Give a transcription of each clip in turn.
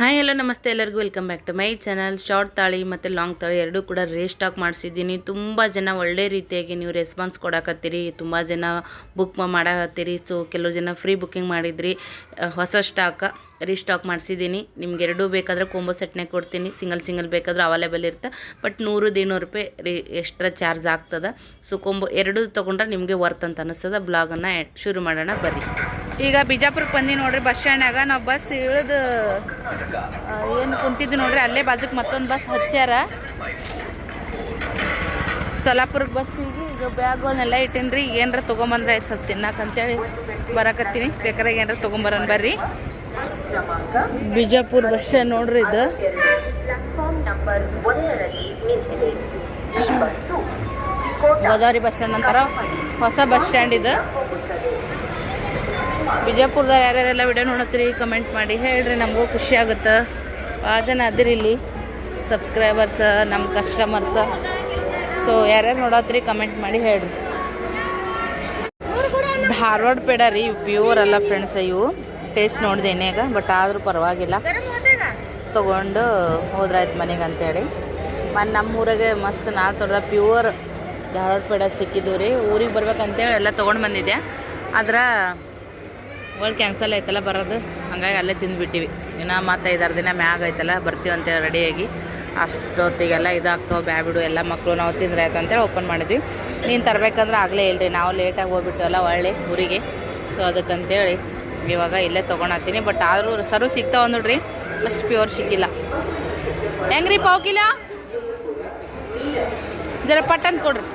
Hi, hello, ನಮಸ್ತೆ ಎಲ್ಲರಿಗೂ. Welcome back to my channel short ತಾಳಿ ಮತ್ತು ಲಾಂಗ್ ತಾಳಿ ಎರಡೂ ಕೂಡ ರೇಸ್ಟಾಕ್ ಮಾಡಿಸಿದ್ದೀನಿ. ತುಂಬ ಜನ ಒಳ್ಳೆ ರೀತಿಯಾಗಿ ನೀವು ರೆಸ್ಪಾನ್ಸ್ ಕೊಡಕತ್ತೀರಿ. ತುಂಬ ಜನ ಬುಕ್ ಮಾಡಕತ್ತೀರಿ. ಸೊ ಕೆಲವು ಜನ ಫ್ರೀ ಬುಕ್ಕಿಂಗ್ ಮಾಡಿದ್ರಿ. ಹೊಸ ಸ್ಟಾಕ್ ರೀಸ್ಟಾಕ್ ಮಾಡಿಸಿದ್ದೀನಿ. ನಿಮ್ಗೆ ಎರಡೂ ಬೇಕಾದ್ರೆ ಕೊಂಬೋ ಸೆಟ್ನೇ ಕೊಡ್ತೀನಿ. ಸಿಂಗಲ್ ಸಿಂಗಲ್ ಬೇಕಾದರೂ ಅವೈಲೇಬಲ್ ಇರುತ್ತೆ. ಬಟ್ ನೂರು, ಇನ್ನೂರು ರೂಪಾಯಿ ರೀ ಎಕ್ಸ್ಟ್ರಾ ಚಾರ್ಜ್ ಆಗ್ತದೆ. ಸೊ ಕೊಂಬೋ ಎರಡೂ ತೊಗೊಂಡ್ರೆ ನಿಮಗೆ ವರ್ತ್ ಅಂತ ಅನ್ನಿಸ್ತದೆ ಬ್ಲಾಗನ್ನು ಶುರು ಮಾಡೋಣ. ಬರ್ರಿ. ಈಗ ಬಿಜಾಪುರಕ್ಕೆ ಬಂದಿ ನೋಡ್ರಿ ಬಸ್ ಸ್ಟ್ಯಾಂಡಾಗ ನಾವು ಬಸ್ ಇಳಿದು ಏನು ಕುಂತಿದ್ದು ನೋಡ್ರಿ ಅಲ್ಲೇ ಬಾಜುಕ್ ಮತ್ತೊಂದು ಬಸ್ ಹಚ್ಚಾರ ಸೊಲಾಪುರಕ್ಕೆ ಬಸ್ಸಿಗೆ ಈಗ ಬ್ಯಾಗ್ಗಳನ್ನೆಲ್ಲ ಇಟ್ಟೇನ್ರಿ ಏನರ ತೊಗೊಂಬಂದ್ರೆ ಆಯ್ತು ಸ್ವಲ್ಪ ತಿನ್ನಕ್ಕೆ ಅಂತೇಳಿ ಬರಕತ್ತೀನಿ. ಬೇಕಾದ್ರೆ ಏನರ ತೊಗೊಂಬರೋಣ ಬರ್ರಿ. ಬಿಜಾಪುರ್ ಬಸ್ ಸ್ಟ್ಯಾಂಡ್ ನೋಡ್ರಿ ಇದು. ಗೋದಾವರಿ ಬಸ್ ಸ್ಟ್ಯಾಂಡ್ ಅಂತಾರ. ಹೊಸ ಬಸ್ ಸ್ಟ್ಯಾಂಡ್ ಇದು. ಬಿಜಾಪುರದಾಗ ಯಾರ್ಯಾರೆಲ್ಲ ವಿಡಿಯೋ ನೋಡತ್ತೀರಿ ಕಮೆಂಟ್ ಮಾಡಿ ಹೇಳ್ರಿ, ನಮಗೂ ಖುಷಿ ಆಗುತ್ತೆ. ಭಾಳ ಜನ ಅದಿರಿ ಇಲ್ಲಿ ಸಬ್ಸ್ಕ್ರೈಬರ್ಸ ನಮ್ಮ ಕಸ್ಟಮರ್ಸ ಸೊ ಯಾರ್ಯಾರು ನೋಡತ್ತೀರಿ ಕಮೆಂಟ್ ಮಾಡಿ ಹೇಳ್ರಿ. ಧಾರವಾಡ ಪೇಡ ರೀ ಪ್ಯೂರ್ ಅಲ್ಲ ಫ್ರೆಂಡ್ಸ್ ಇವು. ಟೇಸ್ಟ್ ನೋಡಿದೆ ಬಟ್ ಆದರೂ ಪರವಾಗಿಲ್ಲ. ತೊಗೊಂಡು ಹೋದ್ರಾಯ್ತು ಮನೆಗೆ ಅಂತೇಳಿ. ಮತ್ತು ನಮ್ಮ ಊರಾಗೆ ಮಸ್ತ್ ನಾ ತೊಡ್ದ ಪ್ಯೂರ್ ಧಾರವಾಡ ಪೇಡ ಸಿಕ್ಕಿದ್ದು ರೀ. ಊರಿಗೆ ಬರ್ಬೇಕಂತೇಳಿ ಎಲ್ಲ ತೊಗೊಂಡು ಬಂದಿದ್ದೆ. ಆದ್ರೆ ಒಳ್ಳೆ ಕ್ಯಾನ್ಸಲ್ ಆಯ್ತಲ್ಲ ಬರೋದು? ಹಂಗಾಗಿ ಅಲ್ಲೇ ತಿಂದುಬಿಟ್ಟಿವಿ. ಇನ್ನು ಮತ್ತು ಐದಾರು ದಿನ ಮ್ಯಾಗ ಐತಲ್ಲ ಬರ್ತೀವಿ ಅಂತೇಳಿ ರೆಡಿಯಾಗಿ ಅಷ್ಟೊತ್ತಿಗೆಲ್ಲ ಇದಾಗ್ತವೆ, ಬ್ಯಾಬಿಡು, ಎಲ್ಲ ಮಕ್ಕಳು ನಾವು ತಿಂದ್ರೆ ಆಯ್ತು ಅಂತೇಳಿ ಓಪನ್ ಮಾಡಿದ್ವಿ. ನೀನು ತರಬೇಕಂದ್ರೆ ಆಗಲೇ ಇಲ್ರಿ ನಾವು ಲೇಟಾಗಿ ಹೋಗ್ಬಿಟ್ಟವಲ್ಲ ಒಳ್ಳೆ ಊರಿಗೆ. ಸೊ ಅದಕ್ಕಂತೇಳಿ ಇವಾಗ ಇಲ್ಲೇ ತೊಗೊಳತ್ತೀನಿ. ಬಟ್ ಆದರೂ ಸರು ಸಿಗ್ತಾವೆ ನೋಡ್ರಿ, ಅಷ್ಟು ಪ್ಯೂರ್ ಸಿಕ್ಕಿಲ್ಲ. ಹೆಂಗ್ರಿ ಪಾವ್ ಕಿಲ? ಜರ ಪಟ್ಟಂತ ಕೊಡ್ರಿ.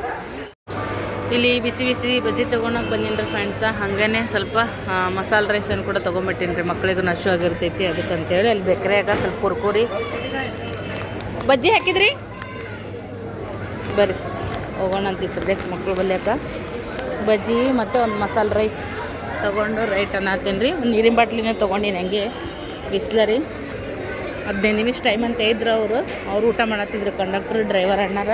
ಇಲ್ಲಿ ಬಿಸಿ ಬಿಸಿ ಬಜ್ಜಿ ತೊಗೊಳಕ್ಕೆ ರೀ ಫ್ರೆಂಡ್ಸ ಹಾಗೇ ಸ್ವಲ್ಪ ಮಸಾಲೆ ರೈಸನ್ನು ಕೂಡ ತೊಗೊಂಬಿಟ್ಟಿನಿ ರೀ ಮಕ್ಳಿಗೂ ನಶು ಆಗಿರ್ತೈತಿ ಅದಕ್ಕಂತೇಳಿ ಅಲ್ಲಿ ಬೇಕ್ರಿಯಾಗ ಸ್ವಲ್ಪ ಕುರ್ಕುರಿ. ಬಜ್ಜಿ ಹಾಕಿದ್ರಿ? ಬರ್ರಿ, ಹೋಗೋಣ ಅಂತ ಸದ್ಯಕ್ಕೆ ಮಕ್ಳು ಬಲ್ಯಾಕ. ಬಜ್ಜಿ ಮತ್ತು ಒಂದು ಮಸಾಲೆ ರೈಸ್ ತೊಗೊಂಡು ರೈಟ್ ಅನ್ನತ್ತೀನಿ ರೀ ಒಂದು ನೀರಿನ ಬಾಟ್ಲಿನೇ ತೊಗೊಂಡಿನಿ ಹಂಗೆ. ಬಿಸ್ಲರಿ. ಹದಿನೈದು ನಿಮಿಷ ಟೈಮ್ ಅಂತ ಇದ್ರು ಅವರು. ಅವ್ರು ಊಟ ಮಾಡತ್ತಿದ್ರು ಕಂಡಕ್ಟ್ರ್ ಡ್ರೈವರ್ ಅಣ್ಣಾರ.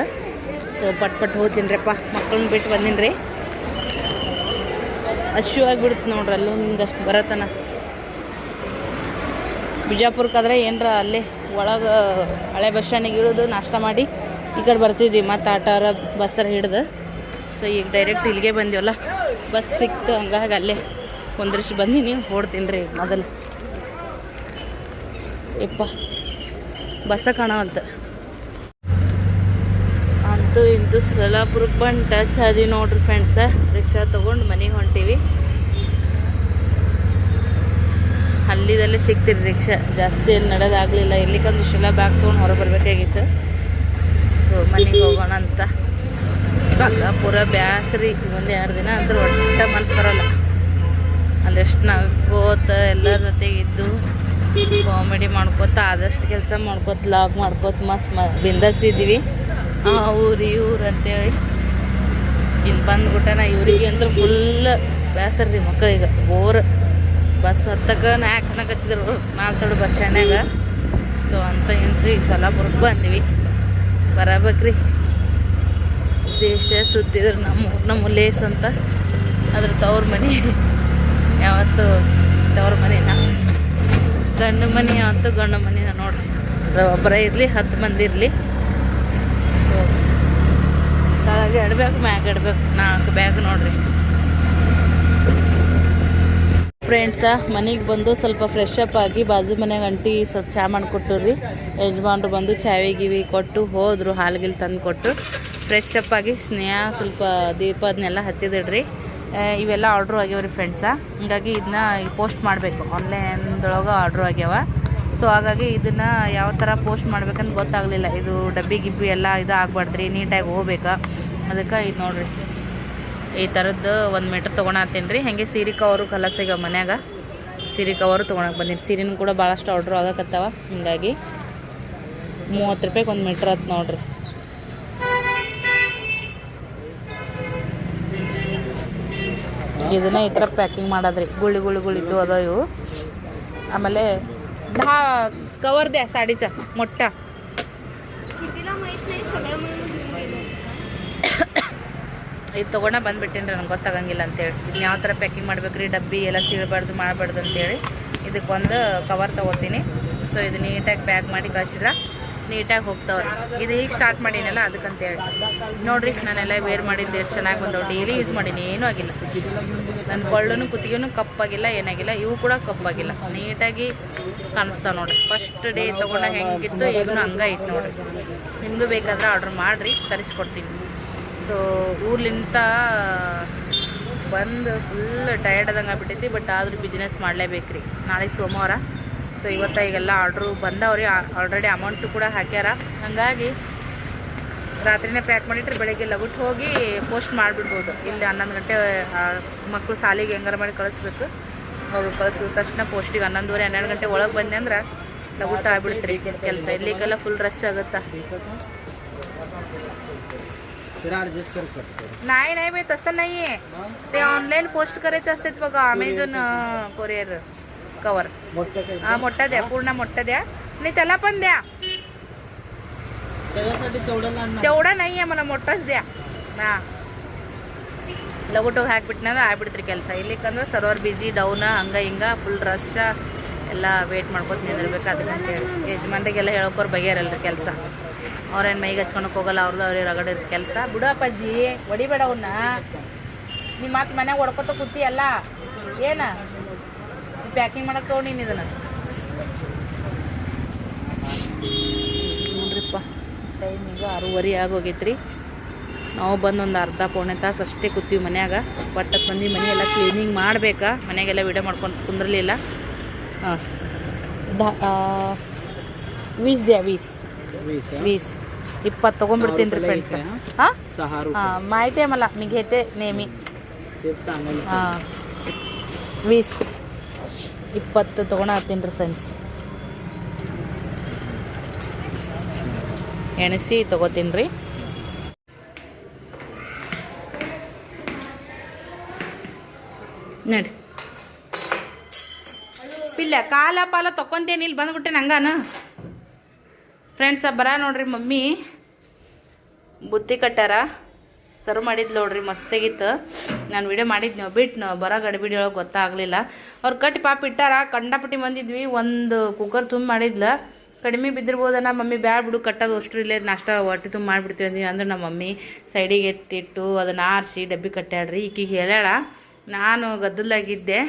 ಸೊ ಪಟ್ ಪಟ್ ಹೋಗ್ತೀನಿ ರೀಪ್ಪ ಮಕ್ಕಳನ್ನ ಬಿಟ್ಟು ಬಂದೀನಿ ರೀ ಅಶ್ಯೂ ಆಗಿಬಿಡ್ತು ನೋಡ್ರಿ ಅಲ್ಲಿಂದ ಬರತನ. ಬಿಜಾಪುರಕ್ಕಾದ್ರೆ ಏನರ ಅಲ್ಲೇ ಒಳಗೆ ಹಳೆ ಬಸ್ ಸ್ಟ್ಯಾಂಡಿಗೆ ಇಳಿದು ನಾಷ್ಟ ಮಾಡಿ ಈ ಕಡೆ ಬರ್ತಿದ್ವಿ ಮತ್ತು ಆಟಾರ ಬಸ್ಸರ ಹಿಡ್ದು. ಸೊ ಈಗ ಡೈರೆಕ್ಟ್ ಇಲ್ಲಿಗೆ ಬಂದಿವಲ್ಲ. ಬಸ್ ಸಿಕ್ತು ಹಂಗಾಗಿ ಅಲ್ಲೇ ಕುಂದ್ರಿಸಿ ಬಂದೀನಿ ಓಡ್ತೀನಿ ರೀ ಮೊದಲು. ಯಪ್ಪ, ಬಸ್ಸ ಕಾಣವಂತ ಅಂತೂ ಇಂತು ಸೊಲಾಪುರಕ್ಕೆ ಬಂದು ಟಚ್ ಆದಿ ನೋಡ್ರಿ ಫ್ರೆಂಡ್ಸ ರಿಕ್ಷಾ ತೊಗೊಂಡು ಮನೆಗೆ ಹೊಂಟೀವಿ. ಅಲ್ಲಿದಲ್ಲೇ ಸಿಗ್ತೀರಿ ರಿಕ್ಷಾ. ಜಾಸ್ತಿ ಏನು ನಡೆದಾಗಲಿಲ್ಲ ಇರ್ಲಿಕ್ಕಂದ್ರೆ ಇಷ್ಟೆಲ್ಲ ಬ್ಯಾಗ್ ತೊಗೊಂಡು ಹೊರ ಬರಬೇಕಾಗಿತ್ತು. ಸೊ ಮನೆಗೆ ಹೋಗೋಣ ಅಂತ. ಪೂರ ಬ್ಯಾಸ್ರಿ. ಒಂದು ಎರಡು ದಿನ ಅಂದ್ರೆ ಒಟ್ಟ ಮನ್ಸು ಬರೋಲ್ಲ. ಅಲ್ಲೆಷ್ಟು ನಗೋತ ಎಲ್ಲರ ಜೊತೆಗಿದ್ದು ಕಾಮಿಡಿ ಮಾಡ್ಕೋತ, ಆದಷ್ಟು ಕೆಲಸ ಮಾಡ್ಕೋತ ಲಾಗ್ ಮಾಡ್ಕೋತ, ಮಸ್ತ್ ಮ ಬಿಂದಸಿದ್ದೀವಿ ಆ, ಊರು ಇವ್ರು ಅಂತೇಳಿ. ಇಲ್ಲಿ ಬಂದ್ಬಿಟ್ಟನ ಇವ್ರಿಗೆ ಅಂತ ಫುಲ್ ಬೇಸರ ರೀ ಮಕ್ಕಳಿಗೆ ಬೋರ್. ಬಸ್ ಹತ್ತಕ ನಾಲ್ಕು ಅನ್ನಕತ್ತಿದ್ರು ಮಾಲ್ತೋಡು ಬಸ್ ಸ್ಟ್ಯಾಂಡ್ನಾಗ ಸೊ ಅಂತ ಇಂಟ್ರಿ ಸೊಲ್ಲಾಪುರಕ್ಕೆ ಬಂದ್ವಿ. ಬರಬೇಕ್ರಿ. ದೇಶ ಸುತ್ತಿದ್ರು ನಮ್ಮ ನಮ್ಮ ಲೇಸ್ ಅಂತ. ಅದ್ರ ತವ್ರ ಮನೆ ಯಾವತ್ತು ತವ್ರ ಮನೆನ? ಗಂಡು ಮನೆ ಯಾವತ್ತು ಗಂಡು ಮನೆನ ನೋಡ್ರಿ. ಒಬ್ಬರೇ ಇರಲಿ, ಹತ್ತು ಮಂದಿ ಇರಲಿ ಸೊ ಕೆಳಗೆ ಇಡಬೇಕು ಮ್ಯಾಗ ಇಡಬೇಕು ನಾಲ್ಕು ಬ್ಯಾಗ್ ನೋಡ್ರಿ. ಫ್ರೆಂಡ್ಸ ಮನೆಗೆ ಬಂದು ಸ್ವಲ್ಪ ಫ್ರೆಶ್ ಅಪ್ ಆಗಿ ಬಾಜು ಮನೆಗೆ ಅಂಟಿ ಸ್ವಲ್ಪ ಚಾ ಮಾಡಿಕೊಟ್ಟು ರೀ ಯಜಮಾನ್ರು ಬಂದು ಚಾವಿ ಗಿವಿ ಕೊಟ್ಟು ಹೋದರು ಹಾಲು ತಂದು ಕೊಟ್ಟು ಫ್ರೆಶ್ ಅಪ್ ಆಗಿ ಸ್ನೇಹ, ಸ್ವಲ್ಪ ದೀಪ ಅದನ್ನೆಲ್ಲ ಹಚ್ಚಿದಿಡ್ರಿ. ಇವೆಲ್ಲ ಆರ್ಡ್ರ್ ಆಗ್ಯಾವ ರೀ ಫ್ರೆಂಡ್ಸ ಹಿಂಗಾಗಿ ಇದನ್ನ ಪೋಸ್ಟ್ ಮಾಡಬೇಕು. ಆನ್ಲೈನ್ದೊಳಗೆ ಆರ್ಡ್ರ್ ಆಗ್ಯಾವ. ಸೊ ಹಾಗಾಗಿ ಇದನ್ನು ಯಾವ ಥರ ಪೋಸ್ಟ್ ಮಾಡ್ಬೇಕಂತ ಗೊತ್ತಾಗಲಿಲ್ಲ. ಇದು ಡಬ್ಬಿ ಗಿಬ್ಬಿ ಎಲ್ಲ ಇದು ಆಗಬಾರ್ದ್ರಿ ನೀಟಾಗಿ ಹೋಗ್ಬೇಕಾ? ಅದಕ್ಕೆ ಇದು ನೋಡ್ರಿ. ಈ ಥರದ್ದು ಒಂದು ಮೀಟ್ರ್ ತೊಗೊಳತ್ತೀನಿ ರೀ ಹಾಗೆ ಸೀರೆ ಕವರು ಕಲಸ್ ಈಗ ಮನ್ಯಾಗ. ಸೀರೆ ಕವರು ತೊಗೊಳಕ್ಕೆ ಬಂದೀನಿ. ಸೀರೆನೂ ಕೂಡ ಭಾಳಷ್ಟು ಆರ್ಡ್ರ್ ಆಗಕತ್ತವ. ಹೀಗಾಗಿ ಮೂವತ್ತು ರೂಪಾಯಿಗೆ ಒಂದು ಮೀಟ್ರ್ ಆತು ನೋಡ್ರಿ. ಇದನ್ನ ಈ ಥರ ಪ್ಯಾಕಿಂಗ್ ಮಾಡೋದ್ರಿ. ಗುಳಿ ಇದ್ದು ಅದ ಇವು. ಆಮೇಲೆ ಕವರ್ದೆ ಚ, ಮೊಟ್ಟ. ಇದು ತೊಗೊಂಡ ಬಂದ್ಬಿಟ್ಟೇನಿ ನಂಗೆ ಗೊತ್ತಾಗಂಗಿಲ್ಲ ಅಂತೇಳಿ. ಇದನ್ನ ಯಾವ ಥರ ಪ್ಯಾಕಿಂಗ್ ಮಾಡ್ಬೇಕು ರೀ ಡಬ್ಬಿ ಎಲ್ಲ ಸೀಳಬಾರ್ದು, ಮಾಡಬಾರ್ದು ಅಂತೇಳಿ. ಇದಕ್ಕೊಂದು ಕವರ್ ತೊಗೋತೀನಿ. ಸೊ ಇದು ನೀಟಾಗಿ ಪ್ಯಾಕ್ ಮಾಡಿ ಕಳಿಸಿದ್ರೆ ನೀಟಾಗಿ ಹೋಗ್ತಾವ್ರಿ. ಇದು ಈಗ ಸ್ಟಾರ್ಟ್ ಮಾಡೀನಲ್ಲ ಅದಕ್ಕಂತೇಳಿ. ನೋಡ್ರಿ, ನಾನೆಲ್ಲ ವೇರ್ ಮಾಡಿದ್ದು ಎಷ್ಟು ಚೆನ್ನಾಗಿ ಬಂದವು. ಡೈಲಿ ಯೂಸ್ ಮಾಡೀನಿ, ಏನೂ ಆಗಿಲ್ಲ. ನನ್ನ ಕೊಳ್ಳೂ ಕುತ್ತಿಗೆನೂ ಕಪ್ಪಾಗಿಲ್ಲ, ಏನಾಗಿಲ್ಲ. ಇವು ಕೂಡ ಕಪ್ಪಾಗಿಲ್ಲ. ನೀಟಾಗಿ ಕಾಣಿಸ್ತಾವೆ ನೋಡ್ರಿ. ಫಸ್ಟ್ ಡೇ ತೊಗೊಂಡ ಹೆಂಗಿತ್ತು ಈಗೂ ಹಂಗೆ ಐತೆ ನೋಡ್ರಿ. ನಿಮಗೂ ಬೇಕಾದ್ರೆ ಆರ್ಡ್ರ್ ಮಾಡಿರಿ, ತರಿಸ್ಕೊಡ್ತೀನಿ. ಸೊ ಊರ್ಲಿಂತ ಬಂದು ಫುಲ್ ಟಯರ್ಡ್ ಆದಂಗೆ ಆಗ್ಬಿಟ್ಟೈತಿ ಬಟ್ ಆದರೂ ಬಿಸ್ನೆಸ್ ಮಾಡಲೇಬೇಕು ನಾಳೆ ಸೋಮವಾರ. ಸೊ ಇವತ್ತು ಈಗೆಲ್ಲ ಆರ್ಡ್ರು ಬಂದವ್ರಿ. ಆಲ್ರೆಡಿ ಅಮೌಂಟು ಕೂಡ ಹಾಕ್ಯಾರ. ಹಾಗಾಗಿ ರಾತ್ರಿನೇ ಪ್ಯಾಕ್ ಮಾಡಿಟ್ರೆ ಬೆಳಗ್ಗೆ ಲಗುಟ್ ಹೋಗಿ ಪೋಸ್ಟ್ ಮಾಡಿಬಿಡ್ಬೋದು. ಇಲ್ಲಿ ಹನ್ನೊಂದು ಗಂಟೆ ಮಕ್ಕಳು ಸಾಲಿಗೆ ಹೆಂಗಾರ ಮಾಡಿ ಕಳಿಸ್ಬೇಕು. ಅವ್ರು ಕಳಿಸಿದ ತಕ್ಷಣ ಪೋಸ್ಟಿಗೆ ಹನ್ನೊಂದುವರೆ, ಹನ್ನೆರಡು ಗಂಟೆ ಒಳಗೆ ಬಂದೆ ಅಂದ್ರೆ ಲಗುಟ್ ಆಗ್ಬಿಡುತ್ತೆ ರೀ ಕೆಲಸ ಇಲ್ಲಿಗೆಲ್ಲ ಫುಲ್ ರಶ್ ಆಗುತ್ತಾ. नाही नाही बाई तसं नाही आहे ते ऑनलाईन पोस्ट करायचे असतात बघा अमेझॉन कोरिअर कवर मोठं काही हा मोठा द्या पूर्ण मोठा द्या आणि त्याला पण द्या त्याच्यासाठी तेवढं लहान नाही. तेवढा नाही आहे मला मोठाच द्या ಹಾ ಲಗುಟೋಗಿ ಹಾಕ್ಬಿಟ್ನಂದ್ರೆ ಆಗ್ಬಿಡ್ತ್ರಿ ಕೆಲಸ ಇಲ್ಲಿಕಂದ್ರೆ ಸರ್ವರ್ ಬಿಸಿ ಡೌನ್ ಹಂಗ ಹಿಂಗ ಫುಲ್ ರಶ್ ಎಲ್ಲ ವೇಟ್ ಮಾಡ್ಕೊತ ನಿಂದಿರ್ಬೇಕು ಅದಕ್ಕೆ ಯಜಮಾನ್ರಿಗೆಲ್ಲ ಹೇಳೋಕೋರು ಬಗೆಯರಲ್ರಿ ಕೆಲಸ ಅವ್ರೇನು ಮೈಗೆ ಹಚ್ಕೊಳಕ್ಕೆ ಹೋಗಲ್ಲ ಅವ್ರದ್ದು ಅವ್ರಿಗೆ ರಗಡೆ ಕೆಲಸ. ಬಿಡಪ್ಪಾಜಿ, ಹೊಡಿಬೇಡ ಅವನ್ನ ನಿಮ್ಮ ಮಾತು ಮನ್ಯಾಗ ಹೊಡ್ಕೊತ ಕೂತಿಯಲ್ಲ ಏನ? ಪ್ಯಾಕಿಂಗ್ ಮಾಡಕ್ಕೆ ತೊಗೊಂಡಿನಿ ಇದನ್ನು. ನೋಡ್ರಿಪ್ಪ ಟೈಮ್ ಈಗ ಆರೂವರೆ ಆಗೋಗೈತ್ರಿ. ನಾವು ಬಂದು ಒಂದು ಅರ್ಧ ಪೌಣೆ ತಾಸು ಅಷ್ಟೇ ಕೂತೀವಿ ಮನ್ಯಾಗ. ಬಟ್ಟಕ್ಕೆ ಬಂದು ಮನೆಯೆಲ್ಲ ಕ್ಲೀನಿಂಗ್ ಮಾಡಬೇಕಾ. ಮನೆಗೆಲ್ಲ ವಿಡಿಯೋ ಮಾಡ್ಕೊಂಡು ಕುಂದ್ರಲಿಲ್ಲ. ಹಾಂ. ವೀಸ್ ದ್ಯಾ ವೀಸ್? वीस आहे. वीस इप्पत ತೊಗೊಂಡ್ಬಿಡ್ತೀನಿ ರೀ रुपयाला ಫ್ರೆಂಡ್ಸ್ एक आहे, हा? हां सहा रुपये हां माहिती आहे मला मी घेते नेहमी तेच सांगायला ಹಾಂ ವೀಸ್ ಇಪ್ಪತ್ತು ತೊಗೊಂಡಾಗ್ತೀನಿ ರೀ ಫ್ರೆಂಡ್ಸ್ ಎಣಸಿ ತೊಗೋತೀನಿ ರೀ ನಡಿ ಪಿಲ್ಲ ಕಾಲ ಪಾಲ ತೊಕೊಂತೇನಿ ಇಲ್ಲಿ ಬಂದ್ಬಿಟ್ಟೆ ನಂಗಾನ ಫ್ರೆಂಡ್ಸ ಬರ ನೋಡ್ರಿ ಮಮ್ಮಿ. ಬುತ್ತಿ ಕಟ್ಟಾರ ಸರ್ವ್ ಮಾಡಿದ್ಲು ನೋಡ್ರಿ, ಮಸ್ತಾಗಿತ್ತು. ನಾನು ವಿಡಿಯೋ ಮಾಡಿದ್ನೋ ಬಿಟ್ಟು ಬರ ಗಡಿಬಿಡಿ ಒಳಗೆ ಗೊತ್ತಾಗಲಿಲ್ಲ. ಅವ್ರು ಕಟ್ಟಿ ಪಾಪ ಇಟ್ಟಾರ ಕಂಡಪಟ್ಟಿ ಬಂದಿದ್ವಿ, ಒಂದು ಕುಕ್ಕರ್ ತುಂಬ ಮಾಡಿದ್ಲ. ಕಡಿಮೆ ಬಿದ್ದಿರ್ಬೋದನ್ನ ಮಮ್ಮಿ, ಬ್ಯಾಡ ಬಿಡು, ಕಟ್ಟೋದು ಅಷ್ಟು ಇಲ್ಲೇ, ನಾಷ್ಟ ಹೊಟ್ಟೆ ತುಂಬ ಮಾಡಿಬಿಡ್ತೀವಿ ಅಂದ್ವಿ. ಅಂದ್ರೆ ನಮ್ಮ ಮಮ್ಮಿ ಸೈಡಿಗೆ ಎತ್ತಿಟ್ಟು ಅದನ್ನು ಆರಿಸಿ ಡಬ್ಬಿ ಕಟ್ಟಾಡ್ರಿ ಈಕಿಗೆ ಹೇಳ್ಯಾಳ, ನಾನು ಗದ್ದಲಾಗಿದ್ದೆ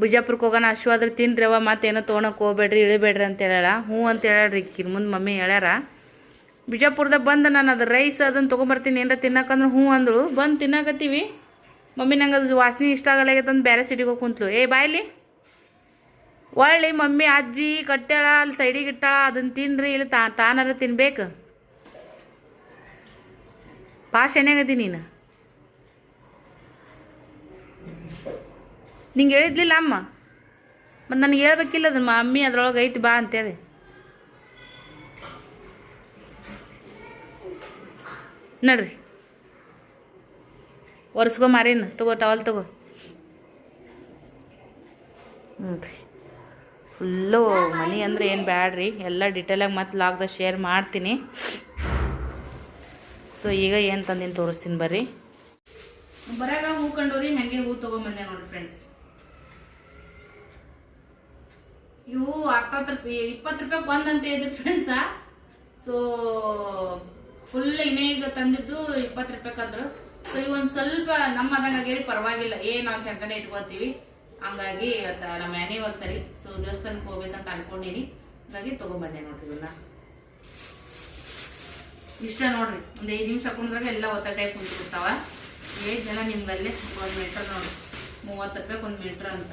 ಬಿಜಾಪುರಕ್ಕೆ ಹೋಗೋಣ ಅಶ್ವ ಆದ್ರೆ ಅವ ಮತ್ತೇನೋ ತೊಗೊಳಕ್ಕೆ ಹೋಗ್ಬೇಡ್ರಿ, ಇಳಿಬೇಡ್ರಿ ಅಂತ ಹೇಳ್ಯಾಳ. ಹ್ಞೂ ಅಂತ ಹೇಳ್ಯಾಡ್ರಿ ಕಿನ್ ಮುಂದೆ ಮಮ್ಮಿ ಹೇಳ್ಯಾರ, ಬಿಜಾಪುರದಾಗ ಬಂದು ನಾನು ಅದು ರೈಸ್ ಅದನ್ನು ತೊಗೊಂಬರ್ತೀನಿ, ಏನರ ತಿನ್ನಕಂದ್ರೆ ಹ್ಞೂ ಅಂದಳು. ಬಂದು ತಿನ್ನಕತ್ತೀವಿ. ಮಮ್ಮಿ ನಂಗೆ ಅದು ವಾಸನೆ ಇಷ್ಟ ಆಗಲಾಗೈತಂದು ಬೇರೆ ಸಿಟಿಗೆ ಹೋಗಿ ಕುಂತಳು. ಏ ಬಾಯ್ಲಿ ಒಳ್ಳೆ ಮಮ್ಮಿ, ಅಜ್ಜಿ, ಕಟ್ಟಾಳ ಅಲ್ಲಿ ಸೈಡಿಗೆ ಇಟ್ಟಾಳ ಅದನ್ನು ತಿನ್ರಿ, ಇಲ್ಲಿ ತಾನಾರ ತಿನ್ಬೇಕು. ಪಾಸ್ ಏನಾಗದಿ ನೀನು. ನಿಂಗೆ ಹೇಳಿದ್ಲಿಲ್ಲ ಅಮ್ಮ? ಮತ್ತು ನನಗೆ ಹೇಳ್ಬೇಕಿಲ್ಲ ಅದನ್ನ ಮಮ್ಮಿ ಅದ್ರೊಳಗೆ ಐತಿ ಬಾ ಅಂತೇಳಿ. ನಡ್ರಿ. ಒರೆಸ್ಕೊ ಮಾರೇನ ತಗೋ ಟವಲ್ ತಗೋ. ಹ್ಞೂ ರೀ ಫುಲ್ಲು ಮನಿ ಅಂದ್ರೆ ಏನು ಬ್ಯಾಡ್ರಿ ಎಲ್ಲ ಡಿಟೇಲಾಗಿ ಮತ್ತೆ ಲಾಗ್ದಾಗ ಶೇರ್ ಮಾಡ್ತೀನಿ. ಸೊ ಈಗ ಏನು ತಂದಿನ ತೋರಿಸ್ತೀನಿ ಬರ್ರಿ. ಬರಾಗ ಹೂ ಕಂಡೋರಿ ಹೆಂಗೆ ಹೂ ತೊಗೊಂಬಂದೆ ನೋಡಿ ಫ್ರೆಂಡ್ಸ್ ಇವು ಹತ್ತತ್ತು ರೂಪಾಯಿ ಇಪ್ಪತ್ತು ರೂಪಾಯಿ ಒಂದಂತ ಇದ್ರು ಫ್ರೆಂಡ್ಸ ಸೊ ಫುಲ್ ಇನ್ನೇಗ ತಂದಿದ್ದು ಇಪ್ಪತ್ತು ರೂಪಾಯಿ ಕಂದ್ರು ಸೊ ಇವೊಂದು ಸ್ವಲ್ಪ ನಮ್ಮ ಅದಂಗಾಗಿ ಪರವಾಗಿಲ್ಲ. ಏನು ನಾವು ಚಂದನೆ ಇಟ್ಕೋತೀವಿ ಹಂಗಾಗಿ ಇವತ್ತು ನಮ್ಮ ಆ್ಯನಿವರ್ಸರಿ ಸೊ ದೇವಸ್ಥಾನಕ್ಕೆ ಹೋಗ್ಬೇಕಂತ ಅನ್ಕೊಂಡಿನಿ. ಹಾಗಾಗಿ ತೊಗೊಂಬಂದೆ ನೋಡ್ರಿ ಇವನ್ನ ಇಷ್ಟ ನೋಡ್ರಿ. ಒಂದು ಐದು ನಿಮಿಷ ಕುಂದ್ರಾಗ ಎಲ್ಲ ಒತ್ತಟೆ ಕುಂತಿರ್ತಾವ ಏಳು ಜನ ನಿಮ್ಗಲ್ಲೇ. ಒಂದು ಮೀಟ್ರ್ ನೋಡ್ರಿ. ಮೂವತ್ತು ರೂಪಾಯಿ ಒಂದು ಮೀಟ್ರ್ ಅಂತ.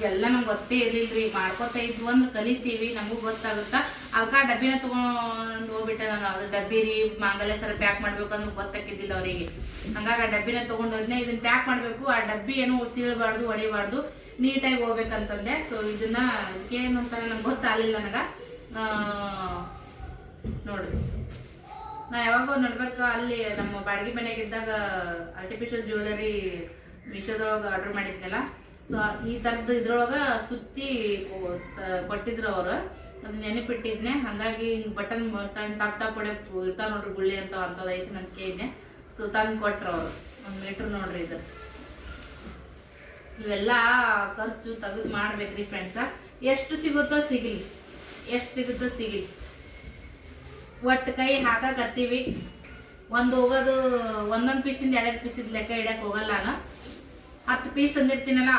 ಇವೆಲ್ಲ ನಮ್ಗೆ ಗೊತ್ತೇ ಇರ್ಲಿಲ್ರಿ. ಮಾಡ್ಕೊತಾ ಇದ್ವು ಅಂದ್ರೆ ಕಲಿತೀವಿ, ನಮಗೂ ಗೊತ್ತಾಗುತ್ತಾ. ಅವಾಗ ಡಬ್ಬಿನ ತಗೊಂಡು ಹೋಗ್ಬಿಟ್ಟೆ ನಾನು. ಅದು ಡಬ್ಬಿ ರೀ, ಮಾಂಗಲ್ಯ ಸರ ಪ್ಯಾಕ್ ಮಾಡ್ಬೇಕು ಅಂದ್ರೆ ಗೊತ್ತಾಕಿದ್ದಿಲ್ಲ ಅವರಿಗೆ. ಹಂಗಾಗಿ ಆ ಡಬ್ಬಿನ ತಗೊಂಡು ಹೋದ್ನೆ ಇದನ್ನ ಪ್ಯಾಕ್ ಮಾಡಬೇಕು. ಆ ಡಬ್ಬಿ ಏನು ಸೀಳಬಾರ್ದು ಹೊಡಿಬಾರ್ದು. ನೀಟಾಗಿ ಹೋಗ್ಬೇಕಂತಂದೆ. ಸೊ ಇದನ್ನ ಏನು ಅಂತ ನಂಗೆ ಗೊತ್ತಾಗಲಿಲ್ಲ ನನಗೆ. ನೋಡ್ರಿ. ನಾ ಯಾವಾಗೋ ನೋಡ್ಬೇಕು, ಅಲ್ಲಿ ನಮ್ಮ ಬಾಡಿಗೆ ಮನೆಯಾಗಿದ್ದಾಗ ಆರ್ಟಿಫಿಷಿಯಲ್ ಜ್ಯುವೆಲರಿ ಮೀಶೋದೊಳಗೆ ಆರ್ಡರ್ ಮಾಡಿದ್ನಲ್ಲ. ಸೊ ಈ ಥರದ್ದು ಇದ್ರೊಳಗ ಸುತ್ತಿ ಕೊಟ್ಟಿದ್ರು ಅವರು. ಅದು ನೆನಪಿಟ್ಟಿದ್ನೆ. ಹಂಗಾಗಿ ಬಟನ್ ಬಟನ್ ಟಾಪ್ ಟಾಪ್ ಹೊಡೆ ಇರ್ತಾವ ನೋಡ್ರಿ ಗುಳ್ಳಿ ಅಂತ ಅಂತದ ಐತಿ ನನ್ ಕೇಳಿದ್ನೆ ಸೊ ತಂದು ಕೊಟ್ರು ಅವರು. ಒಂದು ಮೀಟ್ರ್ ನೋಡ್ರಿ ಇದು. ಇವೆಲ್ಲ ಖರ್ಚು ತೆಗೆದು ಮಾಡ್ಬೇಕ್ರಿ ಫ್ರೆಂಡ್ಸ ಎಷ್ಟು ಸಿಗುತ್ತೋ ಸಿಗಲಿ. ಎಷ್ಟು ಸಿಗುತ್ತೋ ಸಿಗಲಿ. ಒಟ್ಟು ಕೈ ಹಾಕಕತ್ತೀವಿ. ಒಂದು ಹೋಗೋದು, ಒಂದೊಂದು ಪೀಸಿಂದ ಎರಡೆರಡು ಪೀಸಿದ ಲೆಕ್ಕ ಇಡಕ್ಕೆ ಹೋಗಲ್ಲ ನಾನು. ಹತ್ತು ಪೀಸ್ ಅಂದಿರ್ತೀನಲ್ಲ.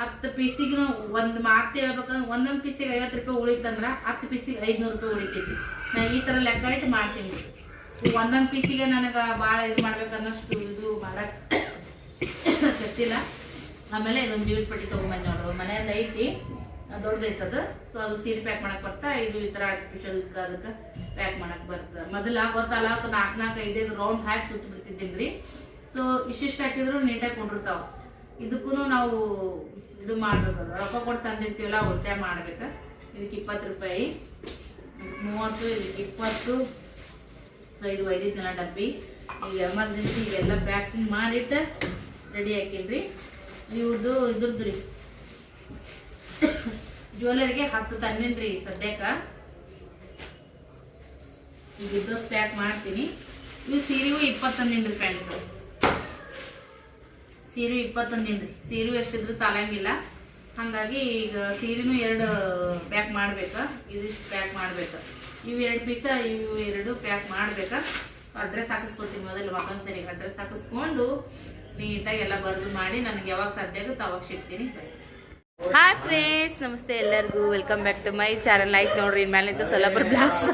ಹತ್ತು ಪೀಸಿಗೆ ಒಂದು ಮಾತು ಹೇಳ್ಬೇಕಂದ್ರೆ ಒಂದೊಂದು ಪೀಸಿಗೆ ಐವತ್ತು ರೂಪಾಯಿ ಉಳಿತಂದ್ರೆ ಹತ್ತು ಪೀಸಿಗೆ ಐದುನೂರು ರೂಪಾಯಿ ಉಳಿತೈತಿ. ನಾನು ಈ ಥರ ಲೆಕ್ಕ ಇಟ್ಟು ಮಾಡ್ತೀನಿ. ಒಂದೊಂದು ಪೀಸಿಗೆ ನನಗೆ ಭಾಳ ಇದು ಮಾಡ್ಬೇಕನ್ನಷ್ಟು ಇದು ಮಾಡಕ್ಕೆ ಗೊತ್ತಿಲ್ಲ ಆಮೇಲೆ ಇದೊಂದು ಜೀವಿಟ್ ಪಟ್ಟಿ ತೊಗೊಂಬಂದು ನೋಡ್ರಿ ಮನೆಯಿಂದ ಐತಿ, ಅದು ಸೊ ಅದು ಸೀರೆ ಪ್ಯಾಕ್ ಮಾಡಕ್ಕೆ ಬರ್ತಾ, ಇದು ಈ ಥರ ಆರ್ಟಿಫಿಷಿಯಲ್ ಅದಕ್ಕೆ ಪ್ಯಾಕ್ ಮಾಡಕ್ ಬರ್ತದೆ. ಮೊದಲ ಗೊತ್ತಲ್ಲ ನಾಲ್ಕು ನಾಲ್ಕು ಐದೈದು ರೌಂಡ್ ಹಾಕಿ ಸುಟ್ಟು ಬಿಡ್ತಿದ್ದೀನಿ ರೀ ಸೊ ಇಷ್ಟಿಷ್ಟು ಹಾಕಿದ್ರು ನೀಟಾಗಿ ಕೊಂಡಿರ್ತಾವ. ಇದಕ್ಕೂ ನಾವು ಇದು ಮಾಡ್ಬೇಕು. ರೊಕ್ಕ ಕೊಟ್ಟು ತಂದಿರ್ತೀವಲ್ಲ, ಉಳಿತಾಯ ಮಾಡ್ಬೇಕು. ಇದಕ್ಕೆ ಇಪ್ಪತ್ತು ರೂಪಾಯಿ. ಮೂವತ್ತು, ಇದಕ್ಕೆ ಇಪ್ಪತ್ತು. ಸೊ, ಇದು ಒಯ್ದಿದ್ನಲ್ಲ ಡಬ್ಬಿ. ಈಗ ಎಮರ್ಜೆನ್ಸಿ, ಇದೆಲ್ಲ ಪ್ಯಾಕಿಂಗ್ ಮಾಡಿಟ್ಟು ರೆಡಿ ಹಾಕಿನ್ರಿ. ಇವ್ದು ಇದ್ರದ್ದು ರೀ. ಜ್ಯುವೆಲರಿಗೆ ಹತ್ತು ತಂದಿನ್ರಿ ಸದ್ಯಕ್ಕೆ. ಈಗ ಇದ್ರ ಪ್ಯಾಕ್ ಮಾಡ್ತೀನಿ. ಇವು ಸೀರೆಗೂ ಇಪ್ಪತ್ತು ತಂದಿನ್ರಿ ಫ್ರೆಂಡ್ಸ್ ಸೀರೆ ತಂದಿನ್ರಿ ಸೀರೆ ಎಷ್ಟಿದ್ರು ಸಾಲಂಗಿಲ್ಲ. ಹಾಗಾಗಿ ಈಗ ಸೀರೆನೂ ಎರಡು ಪ್ಯಾಕ್ ಮಾಡ್ಬೇಕು. ಇದಿಷ್ಟು ಪ್ಯಾಕ್ ಮಾಡ್ಬೇಕು. ಇವು ಎರಡು ಪೀಸ, ಇವು ಎರಡು ಪ್ಯಾಕ್ ಮಾಡ್ಬೇಕಾ. ಅಡ್ರೆಸ್ ಹಾಕಿಸ್ಕೊತೀನಿ ಮೊದಲು ಮಕ್ಕಳ ಸರಿ. ಅಡ್ರೆಸ್ ಹಾಕಿಸ್ಕೊಂಡು ನೀಟಾಗಿ ಎಲ್ಲ ಬರೆದು ಮಾಡಿ ನನಗೆ ಯಾವಾಗ ಸಾಧ್ಯ ಆಗುತ್ತೆ ಅವಾಗ ಸಿಗ್ತೀನಿ. ಹಾಯ್ ಫ್ರೆಂಡ್ಸ್ ನಮಸ್ತೆ ಎಲ್ಲರಿಗೂ. Welcome back to my channel like ನೋಡ್ರಿ ಇನ್ಮೇಲಿಂದ ಸೊಲಬರ್ ಬ್ಲಾಗ್ಸ್.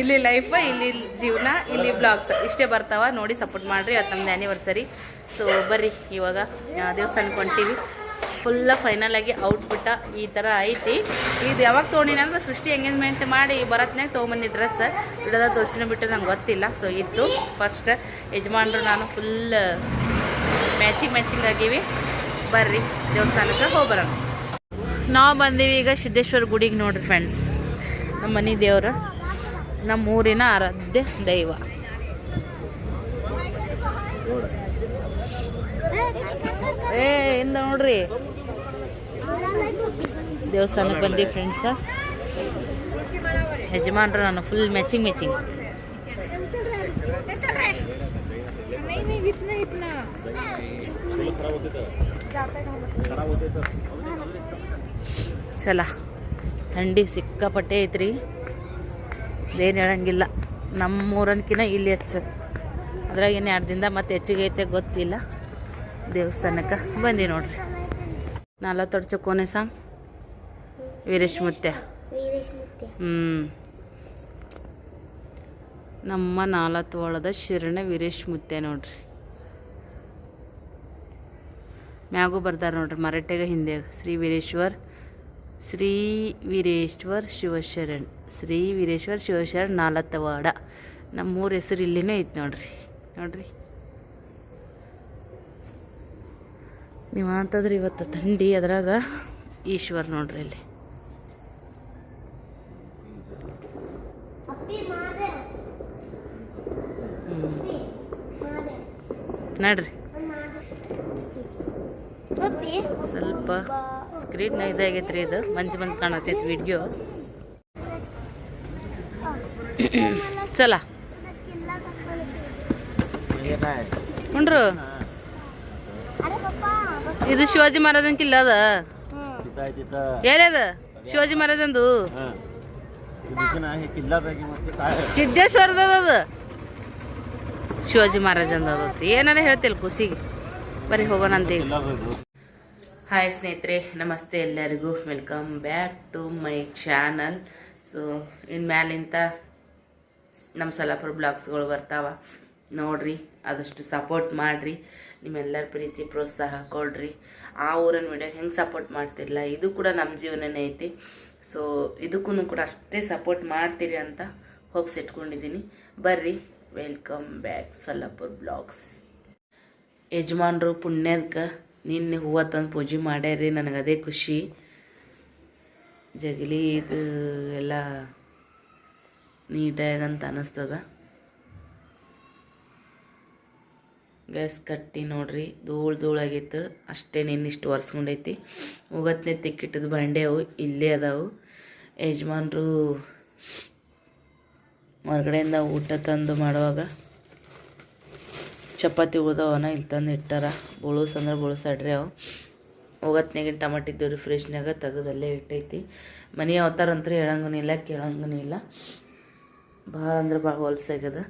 ಇಲ್ಲಿ ಲೈಫ್ ಇಲ್ಲಿ ಜೀವನ, ಇಲ್ಲಿ ಬ್ಲಾಗ್ಸ್ ಇಷ್ಟೇ ಬರ್ತಾವ. ನೋಡಿ ಸಪೋರ್ಟ್ ಮಾಡ್ರಿ. ಅದು ನಮ್ದು ಆ್ಯನಿವರ್ಸರಿ ಸೊ ಬರ್ರಿ, ಇವಾಗ ದೇವಸ್ಥಾನಕ್ಕೆ ಹೊಂಟೀವಿ. ಫುಲ್ಲ ಫೈನಲ್ ಆಗಿ ಔಟ್ಬಿಟ್ಟ ಈ ಥರ ಐತಿ. ಇದು ಯಾವಾಗ ತೊಗೊಂಡಿನ ಅಂದ್ರೆ ಸೃಷ್ಟಿ ಎಂಗೇಜ್ಮೆಂಟ್ ಮಾಡಿ ಬರತ್ನಾಗ ತೊಗೊಂಬಂದಿ ಡ್ರೆಸ್ ಇಡೋದ ತೋರಿಸಿನ ಬಿಟ್ಟು ನಂಗೆ ಗೊತ್ತಿಲ್ಲ. ಸೊ ಇತ್ತು. ಫಸ್ಟ್ ಯಜಮಾನ್ರು ನಾನು ಫುಲ್ ಮ್ಯಾಚಿಂಗ್ ಮ್ಯಾಚಿಂಗ್ ಆಗೀವಿ. ಬರ್ರಿ, ದೇವಸ್ಥಾನಕ್ಕೆ ಹೋಗ್ಬರೋಣ. ನಾವು ಬಂದೀವಿ ಈಗ ಸಿದ್ದೇಶ್ವರ ಗುಡಿಗೆ ನೋಡ್ರಿ ಫ್ರೆಂಡ್ಸ್ ನಮ್ಮ ಮನೆ ದೇವ್ರ ನಮ್ಮ ಊರಿನ ಆರಾಧ್ಯ ದೈವ. ಏ, ಇಂದ ನೋಡ್ರಿ. ದೇವಸ್ಥಾನಕ್ಕೆ ಬಂದಿ ಫ್ರೆಂಡ್ಸ ಯಜಮಾನ್ರು ನಾನು ಫುಲ್ ಮ್ಯಾಚಿಂಗ್ ಮ್ಯಾಚಿಂಗ್ ಚಲ ಥಂಡಿ ಸಿಕ್ಕಾಪಟ್ಟೆ ಐತ್ರಿ. ಏನು ಹೇಳಂಗಿಲ್ಲ. ನಮ್ಮೂರನ್ಕಿನ ಇಲ್ಲಿ ಹೆಚ್ಚು. ಅದ್ರಾಗ ಏನು ಎರಡು ದಿನ ಮತ್ತೆ ಹೆಚ್ಚಿಗೆ ಐತೆ ಗೊತ್ತಿಲ್ಲ. ದೇವಸ್ಥಾನಕ್ಕೆ ಬಂದಿ ನೋಡ್ರಿ. ನಾಲ್ವತ್ತು ಕೋನೆ ಸಾಂಗ್. ವೀರೇಶ್ ಮುತ್ಯ ಹ್ಞೂ ನಮ್ಮ ನಾಲ್ವತ್ತು ಒಳದ ಶಿರಣ ವೀರೇಶ್ ಮುತ್ಯ ನೋಡ್ರಿ. ಮ್ಯಾಗೂ ಬರ್ತಾರೆ ನೋಡ್ರಿ ಮರಾಠೆಗ ಹಿಂದೆ ಶ್ರೀ ವೀರೇಶ್ವರ್ ಶ್ರೀ ವೀರೇಶ್ವರ್ ಶಿವಶರಣ್. ಶ್ರೀ ವೀರೇಶ್ವರ್ ಶಿವಶರಣ್ ನಾಲತ್ತವಾಡ. ನಮ್ಮೂರ ಹೆಸರು ಇಲ್ಲಿನೇ ಐತೆ ನೋಡ್ರಿ. ನೋಡ್ರಿ. ನೀವು ಅಂತಂದ್ರೆ ಇವತ್ತು ಥಂಡಿ ಅದ್ರಾಗ ಈಶ್ವರ್ ನೋಡ್ರಿ ಇಲ್ಲಿ ನೋಡ್ರಿ. ಸ್ವಲ್ಪ ಸ್ಕ್ರೀನ್ ಇದಾಗೈತ್ರಿ ಇದು ಮಂಜು ಮಂಜು ಕಾಣತೈತಿ ವಿಡಿಯೋ ಚಲ. ಹುಂಡ್ರು ಇದು ಶಿವಾಜಿ ಮಹಾರಾಜನ್ ಕಿಲ್ಲ ಅದ? ಏನದ? ಶಿವಾಜಿ ಮಹಾರಾಜಂದು ಸಿದ್ದೇಶ್ವರದ ಅದ. ಶಿವಾಜಿ ಮಹಾರಾಜಂದ ಅದತ್ತು ಏನಾರ ಹೇಳ್ತಿಲ್ಲ ಖುಷಿಗೆ ಬರೀ ಅಂತ ಹಾಯ್ ಸ್ನೇಹಿತರೆ, ನಮಸ್ತೆ ಎಲ್ಲರಿಗೂ. Welcome back to my channel so ಇನ್ ಮ್ಯಾಲಿಂತ ನಮ್ಮ ಸೊಲ್ಲಾಪುರ ಬ್ಲಾಗ್ಸ್ಗಳು ಬರ್ತಾವ. ನೋಡ್ರಿ, ಆದಷ್ಟು ಸಪೋರ್ಟ್ ಮಾಡ್ರಿ. ನಿಮ್ಮೆಲ್ಲರ ಪ್ರೀತಿ, ಪ್ರೋತ್ಸಾಹ, ಕೊಡ್ರಿ. ಆ ಊರನ್ನು ವಿಡಿಯೋ ಹೆಂಗೆ ಸಪೋರ್ಟ್ ಮಾಡ್ತಿರಲ್ಲ ಇದು ಕೂಡ ನಮ್ಮ ಜೀವನನೇ ಐತಿ. ಸೊ ಇದಕ್ಕೂ ಕೂಡ ಅಷ್ಟೇ ಸಪೋರ್ಟ್ ಮಾಡ್ತೀರಿ ಅಂತ ಹೋಪ್ಸ್ ಇಟ್ಕೊಂಡಿದ್ದೀನಿ ಬರ್ರಿ ವೆಲ್ಕಮ್ ಬ್ಯಾಕ್ ಸೊಲ್ಲಾಪುರ್ ಬ್ಲಾಗ್ಸ್ ಯಜಮಾನ್ರು ಪುಣ್ಯದಕ್ಕೆ ನಿನ್ನೆ ಹೂವು ತಂದು ಪೂಜೆ ಮಾಡ್ಯಾರಿ ನನಗೆ ಅದೇ ಖುಷಿ. ಜಗಲಿ ಇದು ಎಲ್ಲ ನೀಟಾಗಿ ಅಂತ ಅನ್ನಿಸ್ತದ ಗ್ಯಾಸ್ ಕಟ್ಟಿ ನೋಡ್ರಿ, ಧೂಳು ಧೂಳಾಗಿತ್ತು ಅಷ್ಟೇ ನಿನ್ನಿಷ್ಟು ಒರೆಸ್ಕೊಂಡೈತಿ. ಹೋಗತ್ನೆ ತಿಕ್ಕಿಟ್ಟದ ಬಂಡೆ ಅವು ಇಲ್ಲೇ ಅದಾವು. ಯಜಮಾನ್ರು ಹೊರಗಡೆಯಿಂದ ಊಟ ತಂದು ಮಾಡುವಾಗ ಚಪಾತಿ ಉಳ್ದವನ ಇಲ್ಲಿ ತಂದು ಇಟ್ಟಾರ. ಬುಳುಸ್ ಅಂದ್ರೆ ಬುಳುಸ್ ಅಡ್ರಿ ಅವು. ಹೋಗತ್ನಾಗಿನ ಟಮಾಟಿದ್ದು ಇದ್ದವ್ರಿ ಫ್ರಿಜ್ನಾಗ ತೆಗೆದಲ್ಲೇ ಇಟ್ಟೈತಿ. ಮನೆ ಅವತಾರಂತೂ ಹೇಳಂಗನಿಲ್ಲ ಕೇಳಂಗನಿಲ್ಲ ಭಾಳ ಅಂದ್ರೆ ಭಾಳ ಹೊಲ್ಸಾಗ್ಯದ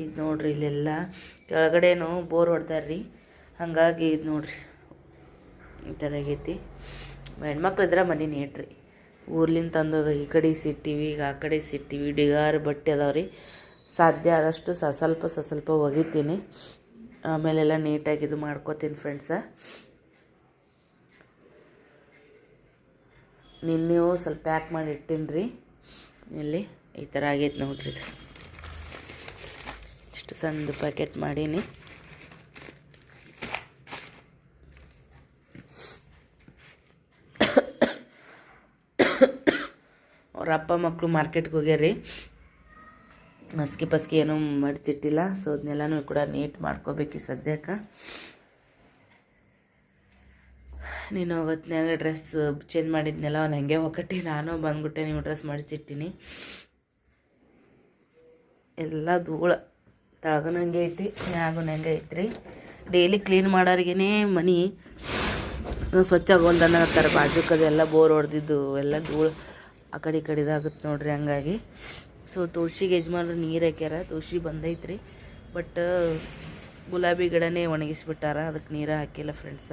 ಇದು ನೋಡ್ರಿ ಇಲ್ಲೆಲ್ಲ ಕೆಳಗಡೆನೂ ಬೋರ್ ಹೊಡ್ದಾರ್ರಿ. ಹಾಗಾಗಿ ಇದು ನೋಡ್ರಿ. ಈ ಥರ ಆಗೈತಿ. ಹೆಣ್ಮಕ್ಳು ಇದ್ರೆ ಮನೆ ನೀಟ್ರಿ ಊರ್ಲಿಂದ ತಂದಾಗ ಈ ಕಡೆ ಸಿಟ್ಟಿವಿ ಈಗ ಆ ಕಡೆ ಸಿಟ್ಟಿವಿ ಡಿಗಾರು ಬಟ್ಟೆ ಅದಾವೆ ರೀ ಸಾಧ್ಯ ಆದಷ್ಟು ಸ ಸ್ವಲ್ಪ ಸ ಸ್ವಲ್ಪ ಒಗಿತೀನಿ. ಆಮೇಲೆಲ್ಲ ನೀಟಾಗಿ ಇದು ಮಾಡ್ಕೋತೀನಿ ಫ್ರೆಂಡ್ಸ ನಿನ್ನೆವು ಸ್ವಲ್ಪ ಪ್ಯಾಕ್ ಮಾಡಿ ಇಟ್ಟೀನಿ ರೀ ಇಲ್ಲಿ ಈ ಥರ ಆಗೈತೆ ನೋಡ್ರಿ ಇಷ್ಟು ಸಣ್ಣದು ಪ್ಯಾಕೆಟ್ ಮಾಡೀನಿ. ಅವ್ರ ಅಪ್ಪ ಮಕ್ಕಳು ಮಾರ್ಕೆಟ್ಗೆ ಹೋಗ್ಯಾರಿ. ಮಸ್ಕಿ ಪಸ್ಕಿ ಏನೂ ಮಡಚಿಟ್ಟಿಲ್ಲ ಸೊ ಅದನ್ನೆಲ್ಲನೂ ಕೂಡ ನೀಟ್ ಮಾಡ್ಕೋಬೇಕು ಸದ್ಯಕ್ಕೆ. ನೀನು ಹೋಗೋತ್ನ್ಯಾಗ ಡ್ರೆಸ್ ಚೇಂಜ್ ಮಾಡಿದ್ನೆಲ್ಲ ಅವ್ನು ಹಂಗೆ ಒಕ್ಕಟ್ಟಿ ನಾನು ಬಂದ್ಬಿಟ್ಟೆ, ನೀವು ಡ್ರೆಸ್ ಮಡಚಿಟ್ಟಿನಿ. ಎಲ್ಲ ಧೂಳ. ತಳಗನ ಹಂಗೆ ಐತಿ ಮ್ಯಾಗನ ಹಂಗೆ ಐತ್ರಿ. ಡೈಲಿ ಕ್ಲೀನ್ ಮಾಡೋರಿಗೇ ಮನೆ. ಸ್ವಚ್ಛ ಆಗೋಲ್ದ ಅನ್ನತ್ತಾರೆ ಬಾಜುಕದೆಲ್ಲ ಬೋರ್ ಹೊಡೆದಿದ್ದು, ಎಲ್ಲ ಧೂಳು ಆ ಕಡೆ ಈ ಕಡೆದಾಗುತ್ತೆ ನೋಡ್ರಿ ಹಂಗಾಗಿ. ಸೊ ತುಳಸಿಗೆ ಯಜಮಾನ್ರು ನೀರು ಹಾಕ್ಯಾರ, ತುಳಸಿ ಬಂದೈತ್ರಿ. ಬಟ್ ಗುಲಾಬಿ ಗಿಡನೇ ಒಣಗಿಸ್ಬಿಟ್ಟಾರ ಅದಕ್ಕೆ ನೀರು ಹಾಕಿಲ್ಲ ಫ್ರೆಂಡ್ಸ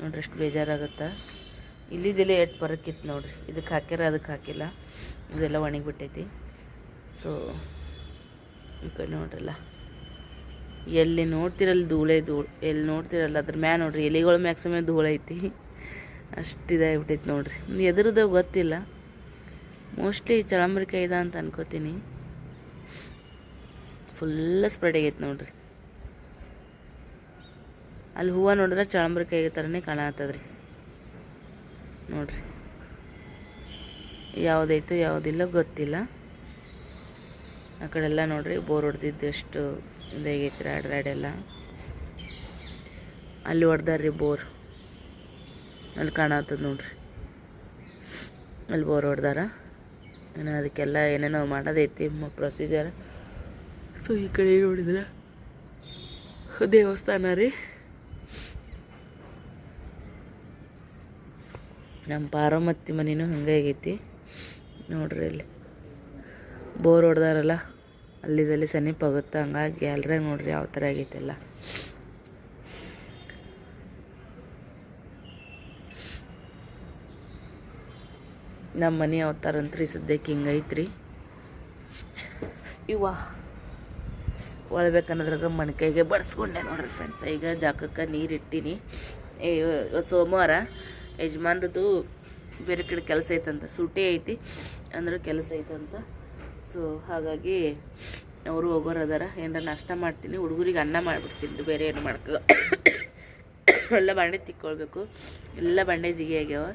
ನೋಡ್ರಿ ಎಷ್ಟು ಬೇಜಾರಾಗುತ್ತೆ. ಇಲ್ಲಿದಿಲ್ಲ ಎಷ್ಟು ಬರಕ್ಕಿತ್ತು ನೋಡ್ರಿ. ಇದಕ್ಕೆ ಹಾಕ್ಯಾರ ಅದಕ್ಕೆ ಹಾಕಿಲ್ಲ. ಇದೆಲ್ಲ ಒಣಗಿಬಿಟ್ಟೈತಿ. ಸೊ ಈ ಕಡೆ ನೋಡ್ರಲ್ಲ. ಎಲ್ಲಿ ನೋಡ್ತಿರಲ್ಲ ಧೂಳೆ ಧೂಳು, ಎಲ್ಲಿ ನೋಡ್ತಿರಲ್ಲ ಅದ್ರ ಮ್ಯಾ ನೋಡ್ರಿ, ಎಲೆಗಳ ಮ್ಯಾಕ್ಸಿಮಮ್ ಧೂಳು ಐತಿ. ಅಷ್ಟು ಇದಾಗ್ಬಿಟ್ಟೈತಿ ನೋಡ್ರಿ. ಎದುರದ ಗೊತ್ತಿಲ್ಲ. ಮೋಸ್ಟ್ಲಿ ಚಳಂಬರಿಕೆ ಇದೆ ಅಂತ ಅನ್ಕೋತೀನಿ. ಫುಲ್ ಸ್ಪ್ರೆಡ್ ಆಗೈತೆ ನೋಡ್ರಿ. ಅಲ್ಲಿ ಹೂವು ನೋಡಿದ್ರೆ ಚಳಂಬರಿಕಾಯಿ ಥರನೇ ಕಾಣತ್ತದ್ರಿ ನೋಡ್ರಿ. ಯಾವುದೈತೋ ಯಾವುದಿಲ್ಲ ಗೊತ್ತಿಲ್ಲ. ಆ ಕಡೆಲ್ಲ ನೋಡ್ರಿ, ಬೋರ್ ಹೊಡೆದಿದ್ದು ಎಷ್ಟು ಇದಾಗೈತಿ ರಾಡ್ ರಾಡೆಲ್ಲ ಅಲ್ಲಿ ಹೊಡ್ದಾರ್ರಿ ಬೋರ್. ಅಲ್ಲಿ ಕಾಣತ್ತದ ನೋಡ್ರಿ. ಅಲ್ಲಿ ಬೋರ್ ಹೊಡ್ದಾರ. ಏನ ಅದಕ್ಕೆಲ್ಲ ಏನೇನೋ ಮಾಡೋದೈತಿ ಪ್ರೊಸೀಜರ್ ಸೊ ಈ ಕಡೆ ನೋಡಿದ್ರೆ? ದೇವಸ್ಥಾನ ರೀ. ನಮ್ಮ ಪಾರ್ವತಿ ಮನೇನು ಹಂಗೈತಿ ನೋಡ್ರಿ ಅಲ್ಲಿ. ಬೋರ್ ಹೊಡ್ದಾರಲ್ಲ. ಅಲ್ಲಿದಲ್ಲಿ ಸಮೀಪ ಆಗುತ್ತೆ ಹಂಗಾಗಿ ಎಲ್ರಾಗ ನೋಡ್ರಿ ಯಾವ ಥರ ಆಗೈತೆಲ್ಲ. ನಮ್ಮ ಮನೆ ಅವತಾರಂತ್ರಿ ಸದ್ಯಕ್ಕೆ ಹಿಂಗೈತ್ರಿ ಇವ ಒಳ್ಬೇಕನ್ನೋದ್ರಾಗ ಮಣ್ಕೈಗೆ ಬಡ್ಸ್ಕೊಂಡೆ ನೋಡ್ರಿ ಫ್ರೆಂಡ್ಸ್ ಈಗ ಜಾಗಕ್ಕೆ ನೀರು ಇಟ್ಟೀನಿ. ಏ ಇವತ್ತು ಸೋಮವಾರ ಯಜಮಾನ್ರದ್ದು ಬೇರೆ ಕಡೆ ಕೆಲಸ ಐತಂತ, ಸೂಟಿ ಐತಿ. ಅಂದ್ರೆ ಕೆಲಸ ಐತಂತ. ಸೊ ಹಾಗಾಗಿ ಅವರು ಹೋಗೋರು ಅದಾರ. ಏನಾರ ನಾಷ್ಟ ಮಾಡ್ತೀನಿ, ಹುಡುಗರಿಗೆ ಅನ್ನ ಮಾಡಿಬಿಡ್ತೀನಿ ಬೇರೆ ಏನು ಮಾಡ್ಕ. ಎಲ್ಲ ಬಾಂಡೆ ತಿಕ್ಕೊಳ್ಬೇಕು. ಎಲ್ಲ ಬಾಂಡೆ ಜಿಗಿ ಆಗ್ಯಾವ.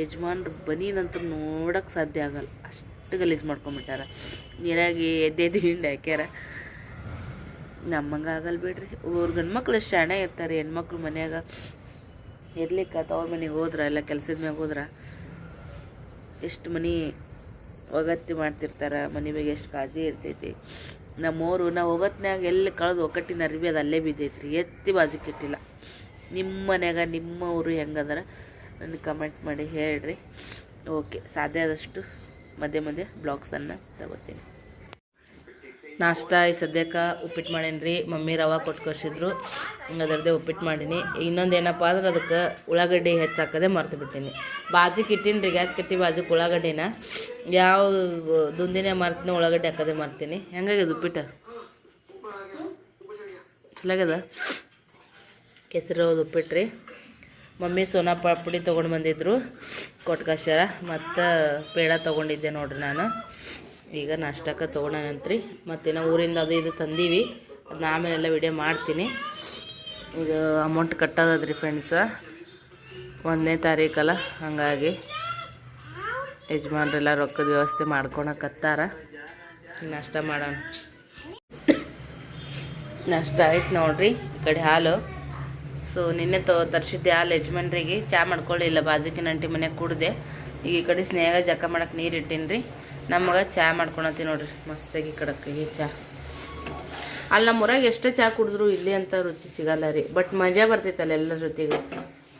ಯಜಮಾನ್ರು ಬನೀನಂತೂ ನೋಡೋಕೆ ಸಾಧ್ಯ ಆಗಲ್ಲ. ಅಷ್ಟು ಗಲೀಜು ಮಾಡ್ಕೊಂಬಿಟ್ಟಾರ. ನೀರಾಗಿ ಎದ್ದೆದ್ದು ಹಿಂಡಿ ಹಾಕ್ಯಾರ. ನಮ್ಮಂಗೆ ಆಗಲ್ಲ ಬಿಡ್ರಿ. ಅವ್ರ ಗಂಡು ಮಕ್ಳು ಎಷ್ಟು ಹಣ ಇರ್ತಾರೆ. ಹೆಣ್ಮಕ್ಳು ಮನ್ಯಾಗ ಇರ್ಲಿಕ್ಕೆ, ತವ್ರ ಮನೆಗೆ ಹೋದ್ರೆ ಎಲ್ಲ ಕೆಲಸದ ಮ್ಯಾಗ ಹೋದ್ರೆ, ಎಷ್ಟು ಮನೆ ಒಗತ್ತಿ ಮಾಡ್ತಿರ್ತಾರೆ ಮನೆ ಬಗ್ಗೆ ಎಷ್ಟು ಕಾಳಜಿ ಇರ್ತೈತಿ. ನಮ್ಮವರು ನಾವು ಒಗತ್ನ್ಯಾಗ ಎಲ್ಲಿ ಕಳೆದು ಒಕ್ಕಟ್ಟಿನ ಅರಿವಿ ಅದು ಅಲ್ಲೇ ಬಿದ್ದೈತ್ರಿ, ಎತ್ತಿ ಬಾಜುಕಿಟ್ಟಿಲ್ಲ ನಿಮ್ಮ ಮನ್ಯಾಗ ನಿಮ್ಮ ಊರು ಹೆಂಗದಾರ ನನಗೆ ಕಮೆಂಟ್ ಮಾಡಿ ಹೇಳ್ರಿ. ಓಕೆ ಸಾಧ್ಯ ಆದಷ್ಟು ಮಧ್ಯೆ ಮಧ್ಯೆ ಬ್ಲಾಗ್ಸನ್ನು ತಗೋತೀನಿ. ನಾಷ್ಟ ಈ ಸದ್ಯಕ್ಕೆ ಉಪ್ಪಿಟ್ಟು ಮಾಡೀನಿ ರೀ ಮಮ್ಮಿ ರವೆ ಕೊಟ್ಟು ಕಳ್ಸಿದ್ರು ಅದರದ್ದೇ ಉಪ್ಪಿಟ್ಟು ಮಾಡೀನಿ. ಇನ್ನೊಂದು ಏನಪ್ಪ ಅಂದ್ರೆ ಅದಕ್ಕೆ ಉಳ್ಳಾಗಡ್ಡಿ ಹೆಚ್ಚಾಕದೆ ಮರ್ತು ಬಿಡ್ತೀನಿ ಬಾಜಿಗೆ ಇಟ್ಟೀನಿ ರೀ, ಗ್ಯಾಸ್ ಕಟ್ಟಿ ಬಾಜಿಗೆ ಉಳ್ಳಾಗಡ್ಡಿನ. ಯಾವ ದುಂದಿನೇ ಮರ್ತೀನಿ ಉಳ್ಳಾಗಡ್ಡಿ ಹಾಕೋದೇ ಮರ್ತೀನಿ. ಹೆಂಗಾಗ್ಯದ ಉಪ್ಪಿಟ್ಟು? ಚಲಾಗ್ಯದ? ಕೆಸರು ಉಪ್ಪಿಟ್ಟು ರೀ ಮಮ್ಮಿ ಸೋನಾ ಪಾಪುಡಿ ತೊಗೊಂಡು ಬಂದಿದ್ರು. ಕೊಟ್ಕಾಶರ ಮತ್ತು ಪೇಡ ತೊಗೊಂಡಿದ್ದೆ ನೋಡ್ರಿ ನಾನು. ಈಗ ನಾಷ್ಟಕ್ಕೆ ತೊಗೊಳಂತ್ರಿ ಮತ್ತು ನಾವು ಊರಿಂದ ಅದು ಇದು ತಂದೀವಿ. ಅದನ್ನ ಆಮೇಲೆಲ್ಲ ವಿಡಿಯೋ ಮಾಡ್ತೀನಿ. ಈಗ ಅಮೌಂಟ್ ಕಟ್ಟೋದ್ರಿ ಫ್ರೆಂಡ್ಸ ಒಂದನೇ ತಾರೀಕಲ್ಲ, ಹಾಗಾಗಿ ಯಜಮಾನ್ರೆಲ್ಲ ರೊಕ್ಕದ ವ್ಯವಸ್ಥೆ ಮಾಡ್ಕೊಳಕತ್ತಾರ ನಾಷ್ಟ ಮಾಡೋಣ. ನಾಷ್ಟ ಆಯ್ತು ನೋಡ್ರಿ, ಈ ಕಡೆ ಹಾಲು. ಸೊ ನಿನ್ನೆ ತೋ, ತರಿಸಿದ್ದೆ ಹಾಲು ಯಜಮಾನ್ರಿಗೆ. ಚಾ ಮಾಡ್ಕೊಳ್ಳಿಲ್ಲ ಬಾಜುಕಿನ ಅಂಟಿ ಮನೆಗೆ ಕುಡ್ದೆ. ಈಗ ಈ ಕಡೆ ಸ್ನೇಹ ಜಕ ಮಾಡಕ್ಕೆ ನೀರು ಇಟ್ಟೀನಿ ರೀ ನಮಗೆ ಚಾ ಮಾಡ್ಕೊಳತ್ತೀವಿ ನೋಡ್ರಿ, ಮಸ್ತಾಗಿ ಕಡಕ್ಕಾಗಿ ಚಾ. ಅಲ್ಲಿ ನಮ್ಮ ಊರಾಗ ಎಷ್ಟೇ ಚಾ ಕುಡಿದ್ರು ಇಲ್ಲಿ ಅಂತ ರುಚಿ ಸಿಗಲ್ಲ ರೀ ಬಟ್ ಮಜಾ ಬರ್ತೈತಲ್ಲ ಎಲ್ಲರ ಜೊತೆಗೆ.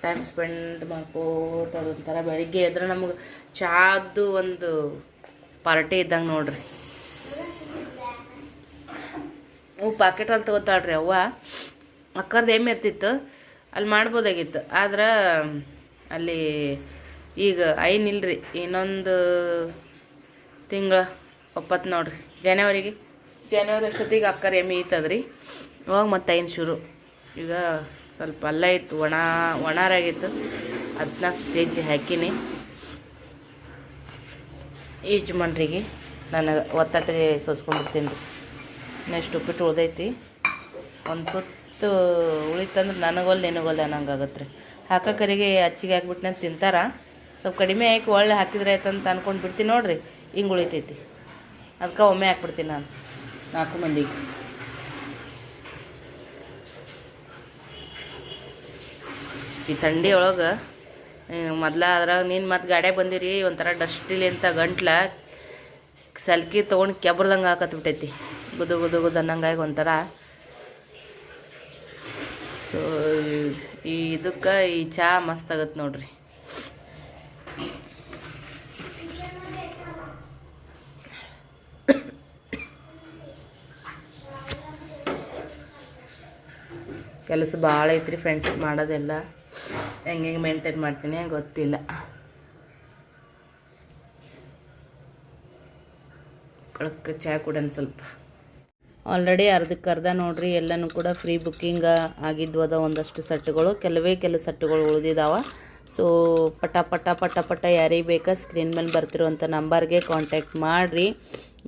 ಟೈಮ್ ಸ್ಪೆಂಡ್ ಮಾಡ್ಕೋತ ಅದೊಂಥರ ಬೆಳಿಗ್ಗೆ ಎದ್ರೆ ನಮಗೆ ಚಾದ್ದು ಒಂದು ಪಾರ್ಟಿ ಇದ್ದಂಗೆ ನೋಡ್ರಿ. ಹ್ಞೂ ಪಾಕೆಟ್ ಅಲ್ಲಿ ತಗೋತಾಳ್ರಿ ಅವ್ವ. ಅಕ್ಕರ್ದು ಏಮ್ ಇರ್ತಿತ್ತು, ಅಲ್ಲಿ ಮಾಡ್ಬೋದಾಗಿತ್ತು. ಆದ್ರೆ, ಅಲ್ಲಿ ಈಗ ಐನಿಲ್ರಿ ಇನ್ನೊಂದು ತಿಂಗಳ ಒಪ್ಪತ್ತು ನೋಡ್ರಿ. ಜನವರಿಗೆ? ಜನವರಿ ಅಷ್ಟೊತ್ತಿಗೆ ಅಕ್ಕರ ಎಮ್ಮೆ ಈತದ್ರಿ. ಅವಾಗ ಮತ್ತೆ ಐನು ಶುರು. ಈಗ ಸ್ವಲ್ಪ ಅಲ್ಲ ಇತ್ತು, ಒಣ, ಒಣರಾಗಿತ್ತು. ಹದಿನಾಲ್ಕು ಕೆ ಜಿ ಹಾಕಿನಿ. ಯಜಮಾನ್ರಿಗೆ ನನಗೆ ಒತ್ತಟ್ಟಿಗೆ ಸೋಸ್ಕೊಂಡ್ಬಿಡ್ತೀನಿ. ರೀ ನೆಕ್ಸ್ಟ್ ಉಪ್ಪಿಟ್ಟು ಉಳ್ದೈತಿ. ಒಂದು ತುತ್ತು ಉಳಿತಂದ್ರೆ ನನಗೊಲ್ಲ ನಿನಗೊಲ್ಲ ಅನ್ನಂಗಾಗತ್ತೆ ರೀ ರೀ ಹಾಕೋಕರಿಗೆ ಅಚ್ಚಿಗೆ ಹಾಕ್ಬಿಟ್ಟು ನಾನು ತಿಂತಾರ. ಸ್ವಲ್ಪ ಕಡಿಮೆ ಹಾಕಿ ಒಳ್ಳೆ ಹಾಕಿದ್ರೆ ಆಯ್ತಂತ ಅಂದ್ಕೊಂಡು ಬಿಡ್ತೀನಿ ನೋಡ್ರಿ. ಹಿಂಗೆ ಉಳಿತೈತಿ ಅದಕ್ಕೆ ಒಮ್ಮೆ ಹಾಕ್ಬಿಡ್ತೀನಿ ನಾನು. ನಾಲ್ಕು ಮಂದಿಗೆ. ಈ ಥಂಡಿ ಒಳಗೆ ಮೊದ್ಲ ಅದ್ರಾಗ ನೀನು ಮತ್ತೆ ಗಾಡ್ಯಾಗ ಬಂದಿರಿ ಒಂಥರ ಡಸ್ಟಿಲಿ ಅಂತ ಗಂಟ್ಲ ಸಲ್ಕಿ ತೊಗೊಂಡು ಕೆಬ್ರದಂಗೆ ಹಾಕತ್ಬಿಟ್ಟೈತಿ. ಗುದು ಗುದು ಗುದು ಅನ್ನಂಗಾಗಿ ಒಂಥರ. ಸೊ ಈ ಇದಕ್ಕೆ ಈ ಚಹಾ ಮಸ್ತ್ ಆಗತ್ತೆ ನೋಡ್ರಿ. ಕೆಲಸ ಭಾಳ ಐತ್ರಿ ಫ್ರೆಂಡ್ಸ್ ಮಾಡೋದೆಲ್ಲ. ಹೆಂಗೆ ಹೆಂಗೆ ಮೇಂಟೈನ್ ಮಾಡ್ತೀನಿ ಗೊತ್ತಿಲ್ಲ. ಕೊಳಕ್ಕೆ ಚಹಾ ಕೊಡೋಣ ಸ್ವಲ್ಪ. ಆಲ್ರೆಡಿ ಅರ್ಧಕ್ಕೆ ಅರ್ಧ ನೋಡ್ರಿ, ಎಲ್ಲನೂ ಕೂಡ ಫ್ರೀ ಬುಕ್ಕಿಂಗ್ ಆಗಿದ್ವು ಅದ ಒಂದಷ್ಟು ಸೆಟ್ಗಳು ಕೆಲವೇ ಕೆಲವು ಸೆಟ್ಗಳು ಉಳಿದಿದ್ದಾವೆ ಸೊ ಪಟ ಪಟ ಪಟ ಪಟ ಯಾರಿಗೆ ಬೇಕಾ ಸ್ಕ್ರೀನ್ ಮೇಲೆ ಬರ್ತಿರುವಂಥ ನಂಬರ್ಗೆ ಕಾಂಟ್ಯಾಕ್ಟ್ ಮಾಡಿರಿ.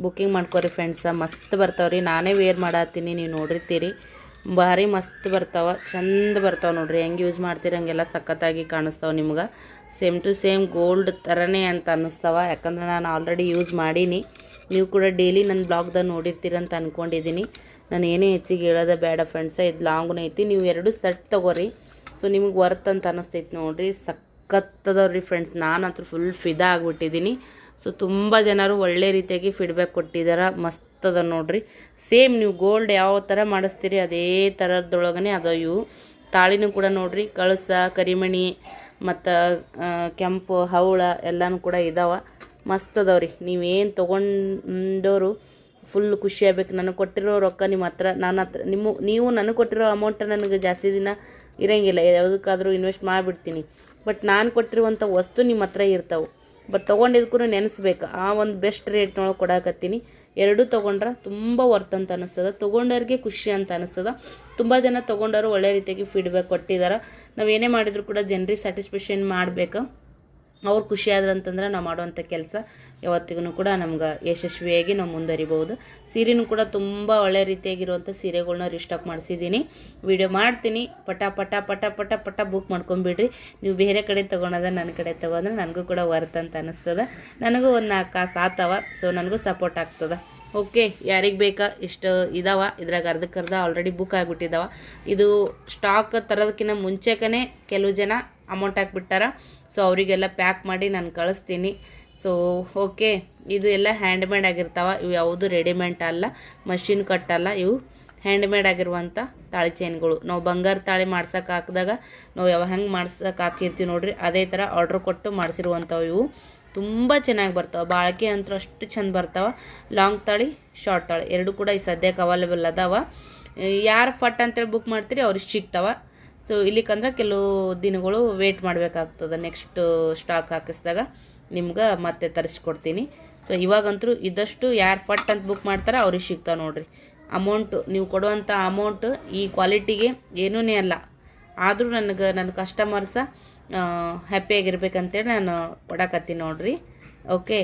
ಬುಕ್ಕಿಂಗ್ ಮಾಡ್ಕೋರಿ ಫ್ರೆಂಡ್ಸ ಮಸ್ತ್ ಬರ್ತಾವ್ರಿ. ನಾನೇ ವೇರ್ ಮಾಡತ್ತೀನಿ, ನೀವು ನೋಡಿರ್ತೀರಿ. ಭಾರಿ ಮಸ್ತ್ ಬರ್ತಾವ, ಚಂದ ಬರ್ತಾವ ನೋಡ್ರಿ. ಹೆಂಗೆ ಯೂಸ್ ಮಾಡ್ತೀರಿ ಹಂಗೆಲ್ಲ ಸಖತ್ತಾಗಿ ಕಾಣಿಸ್ತಾವ ನಿಮ್ಗೆ. ಸೇಮ್ ಟು ಸೇಮ್ ಗೋಲ್ಡ್ ಥರನೇ ಅಂತ ಅನ್ನಿಸ್ತಾವ. ಯಾಕಂದ್ರೆ ನಾನು ಆಲ್ರೆಡಿ ಯೂಸ್ ಮಾಡೀನಿ. ನೀವು ಕೂಡ ಡೈಲಿ ನನ್ನ ಬ್ಲಾಗ್ದಾಗ ನೋಡಿರ್ತೀರಂತ ಅಂದ್ಕೊಂಡಿದ್ದೀನಿ ನಾನು ಏನೇ ಹೆಚ್ಚಿಗೆ ಹೇಳೋದೇ ಬೇಡ ಫ್ರೆಂಡ್ಸ ಇದು ಲಾಂಗ್ನೂ ಐತಿ. ನೀವು ಎರಡು ಸೆಟ್ ತೊಗೋರಿ. ಸೊ ನಿಮಗೆ ವರ್ತ್ ಅಂತ ಅನ್ನಿಸ್ತೈತಿ ನೋಡ್ರಿ. ಸಖತ್ತದವ್ರಿ ಫ್ರೆಂಡ್ಸ್ ನಾನು ಅಂತ ಫುಲ್ ಫಿದಾ ಆಗಿಬಿಟ್ಟಿದ್ದೀನಿ ಸೊ ತುಂಬ ಜನರು ಒಳ್ಳೆ ರೀತಿಯಾಗಿ ಫೀಡ್ಬ್ಯಾಕ್ ಕೊಟ್ಟಿದ್ದಾರೆ ಮಸ್ತ್ ಅದ ನೋಡ್ರಿ. ಸೇಮ್ ನೀವು ಗೋಲ್ಡ್ ಯಾವ ಥರ ಮಾಡಿಸ್ತೀರಿ ಅದೇ ಥರದೊಳಗನೆ ಅದ ಇವು ತಾಳಿನೂ ಕೂಡ ನೋಡ್ರಿ, ಕಳಸ, ಕರಿಮಣಿ, ಮತ್ತು ಕೆಂಪು ಹವಳ ಎಲ್ಲನೂ ಕೂಡ ಇದಾವೆ. ಮಸ್ತ್ ಅದಾವ್ರಿ. ನೀವೇನು ತೊಗೊಂಡವರು ಫುಲ್ ಖುಷಿ ಆಗ್ಬೇಕು. ನನಗೆ ಕೊಟ್ಟಿರೋ ರೊಕ್ಕ ನಿಮ್ಮ ಹತ್ರ, ನನ್ನ ಹತ್ರ, ನಿಮ್ಮ, ನೀವು ನನಗೆ ಕೊಟ್ಟಿರೋ ಅಮೌಂಟ್ ನನಗೆ ಜಾಸ್ತಿ ದಿನ ಇರೋಂಗಿಲ್ಲ. ಯಾವುದಕ್ಕಾದರೂ ಇನ್ವೆಸ್ಟ್ ಮಾಡಿಬಿಡ್ತೀನಿ. ಬಟ್ ನಾನು ಕೊಟ್ಟಿರುವಂಥ ವಸ್ತು ನಿಮ್ಮ ಹತ್ರ ಇರ್ತಾವೆ. ಬಟ್ ತೊಗೊಂಡಿದ್ದಕ್ಕೂ ನೆನೆಸ್ಬೇಕು. ಆ ಒಂದು ಬೆಸ್ಟ್ ರೇಟ್ನೊಳಗೆ ಕೊಡಾಕತ್ತೀನಿ. ಎರಡೂ ತೊಗೊಂಡ್ರೆ ತುಂಬ ವರ್ತ್ ಅಂತ ಅನಿಸ್ತದ. ತೊಗೊಂಡವ್ರಿಗೆ ಖುಷಿ ಅಂತ ಅನಿಸ್ತದ. ತುಂಬ ಜನ ತೊಗೊಂಡವರು ಒಳ್ಳೆ ರೀತಿಯಾಗಿ ಫೀಡ್ಬ್ಯಾಕ್ ಕೊಟ್ಟಿದ್ದಾರೆ ನಾವು ಏನೇ ಮಾಡಿದರೂ ಕೂಡ ಜನರಿಗೆ ಸ್ಯಾಟಿಸ್ಫ್ಯಾಕ್ಷನ್ ಮಾಡಬೇಕು. ಅವ್ರು ಖುಷಿ ಆದ್ರಂತಂದ್ರೆ ನಾವು ಮಾಡುವಂಥ ಕೆಲಸ. ಯಾವತ್ತಿಗೂ ಕೂಡ ನಮ್ಗೆ ಯಶಸ್ವಿಯಾಗಿ ನಾವು ಮುಂದುವರಿಬೋದು ಸೀರೆನೂ ಕೂಡ ತುಂಬ ಒಳ್ಳೆ ರೀತಿಯಾಗಿರುವಂಥ ಸೀರೆಗಳನ್ನ ರಿಸ್ಟಾಕ್ ಮಾಡಿಸಿದ್ದೀನಿ. ವಿಡಿಯೋ ಮಾಡ್ತೀನಿ. ಪಟ ಪಟ ಪಟ ಪಟ ಪಟ ಬುಕ್ ಮಾಡ್ಕೊಂಬಿಡ್ರಿ. ನೀವು ಬೇರೆ ಕಡೆ ತೊಗೊಳೋದ ನನ್ನ ಕಡೆ ತೊಗೊಂಡ್ರೆ ನನಗೂ ಕೂಡ ವರ್ತ್ ಅಂತ ಅನ್ನಿಸ್ತದೆ ನನಗೂ ಒಂದು ನಾಲ್ಕು ಕಾಸು ಆತವ ಸೊ ನನಗೂ ಸಪೋರ್ಟ್ ಆಗ್ತದೆ. ಓಕೆ ಯಾರಿಗೆ ಬೇಕಾ? ಇಷ್ಟು ಇದಾವ. ಇದ್ರಾಗ ಅರ್ಧಕ್ಕೆ ಅರ್ಧ ಆಲ್ರೆಡಿ ಬುಕ್ ಆಗಿಬಿಟ್ಟಿದ್ದಾವೆ ಇದು ಸ್ಟಾಕ್ ತರೋದಕ್ಕಿಂತ ಮುಂಚೆಕನೇ ಕೆಲವು ಜನ ಅಮೌಂಟ್ ಹಾಕ್ಬಿಟ್ಟಾರ. ಸೊ ಅವರಿಗೆಲ್ಲ ಪ್ಯಾಕ್ ಮಾಡಿ ನಾನು ಕಳಿಸ್ತೀನಿ. ಸೊ ಓಕೆ ಇದು ಎಲ್ಲ ಹ್ಯಾಂಡ್ಮೇಡ್ ಆಗಿರ್ತಾವ. ಇವು ಯಾವುದು ರೆಡಿಮೇಡ್ ಅಲ್ಲ ಮಷಿನ್ ಕಟ್ ಅಲ್ಲ. ಇವು ಹ್ಯಾಂಡ್ಮೇಡ್ ಆಗಿರುವಂಥ ತಾಳಿ ಚೈನ್ಗಳು ನಾವು ಬಂಗಾರ ತಾಳಿ ಮಾಡ್ಸಕ್ಕೆ ಹಾಕಿದಾಗ, ನಾವು ಯಾವ ಹೆಂಗೆ ಮಾಡ್ಸೋಕೆ ಹಾಕಿರ್ತೀವಿ ನೋಡ್ರಿ, ಅದೇ ಥರ ಆರ್ಡ್ರ್ ಕೊಟ್ಟು ಮಾಡಿಸಿರುವಂಥವು ಇವು. ತುಂಬ ಚೆನ್ನಾಗಿ ಬರ್ತಾವೆ. ಬಾಳಿಕೆ ಅಂತ ಅಷ್ಟು ಚಂದ ಬರ್ತಾವೆ. ಲಾಂಗ್ ತಾಳಿ ಶಾರ್ಟ್ ತಾಳಿ. ಎರಡು ಕೂಡ ಈ ಸದ್ಯಕ್ಕೆ ಅವೈಲೇಬಲ್ ಅದಾವ. ಯಾರು ಫಟ್ ಅಂತೇಳಿ ಬುಕ್ ಮಾಡ್ತೀರಿ, ಅವ್ರಿಗೆ ಸಿಗ್ತಾವೆ. ಸೊ ಇಲ್ಲಿಕಂದ್ರೆ ಕೆಲವು ದಿನಗಳು ವೇಟ್ ಮಾಡಬೇಕಾಗ್ತದೆ ನೆಕ್ಸ್ಟ್ ಸ್ಟಾಕ್ ಹಾಕಿಸಿದಾಗ. ನಿಮ್ಗೆ ಮತ್ತೆ ತರಿಸ್ಕೊಡ್ತೀನಿ. ಸೊ ಇವಾಗಂತೂ ಇದ್ದಷ್ಟು ಯಾರು ಪಟ್ ಅಂತ ಬುಕ್ ಮಾಡ್ತಾರೆ ಅವ್ರಿಗೆ ಸಿಗ್ತಾವೆ ನೋಡಿರಿ. ಅಮೌಂಟು ನೀವು ಕೊಡುವಂಥ ಅಮೌಂಟು ಈ ಕ್ವಾಲಿಟಿಗೆ ಏನೂ ಅಲ್ಲ. ಆದರೂ ನನಗೆ ನನ್ನ ಕಸ್ಟಮರ್ಸ ಹ್ಯಾಪಿಯಾಗಿರ್ಬೇಕಂತೇಳಿ ನಾನು ಕೊಡಕತ್ತೀನಿ ನೋಡಿರಿ. ಓಕೆ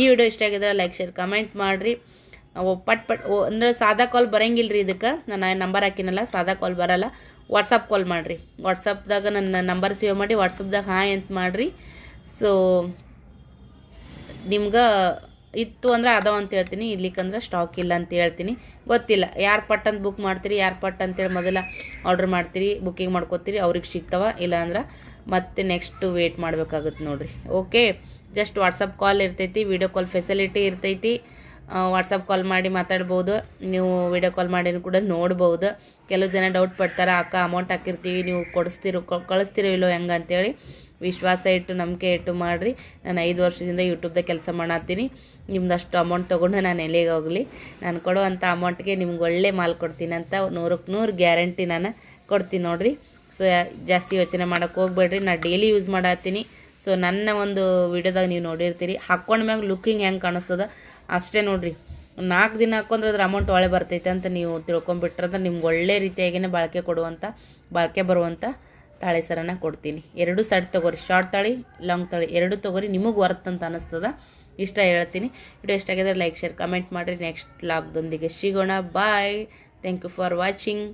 ಈ ವಿಡಿಯೋ ಇಷ್ಟ ಆಗಿದ್ರೆ ಲೈಕ್ ಶೇರ್ ಕಮೆಂಟ್ ಮಾಡಿರಿ. ಪಟ್ ಪಟ್ ಅಂದರೆ ಸಾದಾ ಕಾಲ್ ಬರಂಗಿಲ್ಲ ರೀ ಇದಕ್ಕೆ ನಾನು ನಂಬರ್ ಹಾಕಿನಲ್ಲ, ಸಾದಾ ಕಾಲ್ ಬರೋಲ್ಲ. ವಾಟ್ಸಪ್ ಕಾಲ್ ಮಾಡಿರಿ. ವಾಟ್ಸಪ್ದಾಗ ನನ್ನ ನಂಬರ್ ಸೇವ್ ಮಾಡಿ ವಾಟ್ಸಪ್ದಾಗ ಹಾಯ್ ಅಂತ ಮಾಡಿರಿ. ಸೊ ನಿಮ್ಗೆ ಇತ್ತು ಅಂದ್ರೆ ಅದಾವ ಅಂತ ಹೇಳ್ತೀನಿ. ಇರ್ಲಿಕ್ಕಂದ್ರೆ ಸ್ಟಾಕ್ ಇಲ್ಲ ಅಂತ ಹೇಳ್ತೀನಿ. ಗೊತ್ತಿಲ್ಲ. ಯಾರು ಪಟ್ ಅಂತ ಬುಕ್ ಮಾಡ್ತೀರಿ, ಯಾರು ಪಟ್ ಅಂತೇಳಿ ಮೊದಲ ಆರ್ಡ್ರ್ ಮಾಡ್ತೀರಿ ಬುಕ್ಕಿಂಗ್ ಮಾಡ್ಕೋತೀರಿ, ಅವ್ರಿಗೆ ಸಿಗ್ತಾವ. ಇಲ್ಲ ಅಂದ್ರೆ ಮತ್ತೆ ನೆಕ್ಸ್ಟ್ ವೇಟ್ ಮಾಡಬೇಕಾಗುತ್ತೆ ನೋಡಿರಿ. ಓಕೆ ಜಸ್ಟ್ ವಾಟ್ಸಪ್ ಕಾಲ್ ಇರ್ತೈತಿ ವಿಡಿಯೋ ಕಾಲ್ ಫೆಸಿಲಿಟಿ ಇರ್ತೈತಿ. ವಾಟ್ಸಪ್ ಕಾಲ್ ಮಾಡಿ ಮಾತಾಡ್ಬೋದು. ನೀವು ವೀಡಿಯೋ ಕಾಲ್ ಮಾಡಿ ಕೂಡ ನೋಡ್ಬೋದು. ಕೆಲವು ಜನ ಡೌಟ್ ಪಡ್ತಾರೆ, ಅಕ್ಕ ಅಮೌಂಟ್ ಹಾಕಿರ್ತೀವಿ, ನೀವು ಕೊಡಿಸ್ತಿರೋ ಕಳಿಸ್ತಿರೋ ಇಲ್ಲೋ, ಹೆಂಗೆ? ಅಂತೇಳಿ. ವಿಶ್ವಾಸ ಇಟ್ಟು, ನಂಬಿಕೆ ಇಟ್ಟು ಮಾಡಿರಿ. ನಾನು ಐದು ವರ್ಷದಿಂದ ಯೂಟ್ಯೂಬ್ದಾಗ ಕೆಲಸ ಮಾಡತ್ತೀನಿ. ನಿಮ್ದು ಅಷ್ಟು ಅಮೌಂಟ್ ತೊಗೊಂಡು ನಾನು ಎಲ್ಲಿಗೆ ಹೋಗಲಿ? ನಾನು ಕೊಡುವಂಥ ಅಮೌಂಟ್ಗೆ ನಿಮ್ಗೆ ಒಳ್ಳೆ ಮಾಲ್ ಕೊಡ್ತೀನಿ ಅಂತ ನೂರಕ್ಕೆ ನೂರು ಗ್ಯಾರಂಟಿ ನಾನು ಕೊಡ್ತೀನಿ ನೋಡಿರಿ. ಸೊ ಜಾಸ್ತಿ ಯೋಚನೆ ಮಾಡೋಕ್ಕೆ ಹೋಗ್ಬೇಡ್ರಿ. ನಾನು ಡೈಲಿ ಯೂಸ್ ಮಾಡತ್ತೀನಿ. ಸೊ ನನ್ನ ಒಂದು ವಿಡಿಯೋದಾಗ ನೀವು ನೋಡಿರ್ತೀರಿ. ಹಾಕ್ಕೊಂಡ್ಮ್ಯಾಗ ಲುಕ್ಕಿಂಗ್ ಹೆಂಗೆ ಕಾಣಿಸ್ತದ? ಅಷ್ಟೇ ನೋಡಿರಿ. ನಾಲ್ಕು ದಿನ ಹಾಕೊಂಡ್ರೆ ಅದ್ರ ಅಮೌಂಟ್ ಒಳ್ಳೆ ಬರ್ತೈತೆ ಅಂತ ನೀವು ತಿಳ್ಕೊಂಬಿಟ್ರಂದ್ರೆ ನಿಮ್ಗೆ ಒಳ್ಳೆ ರೀತಿಯಾಗಿನೇ ಬಾಳಿಕೆ ಕೊಡುವಂಥ ಬಾಳಿಕೆ ಬರುವಂಥ ತಾಳಿ ಸರನ ಕೊಡ್ತೀನಿ. ಎರಡು ಸೈಡ್ ತೊಗೋರಿ. ಶಾರ್ಟ್ ತಾಳಿ ಲಾಂಗ್ ತಾಳಿ. ಎರಡು ತೊಗೋರಿ. ನಿಮಗೆ ವರ್ತ್ ಅಂತ ಅನ್ನಿಸ್ತದ ಇಷ್ಟ ಹೇಳ್ತೀನಿ. ವಿಡಿಯೋ ಇಷ್ಟ ಆಗಿದ್ರೆ ಲೈಕ್ ಶೇರ್ ಕಮೆಂಟ್ ಮಾಡಿರಿ. ನೆಕ್ಸ್ಟ್ ಲಾಗ್ದೊಂದಿಗೆ ಸಿಗೋಣ. Bye thank you for watching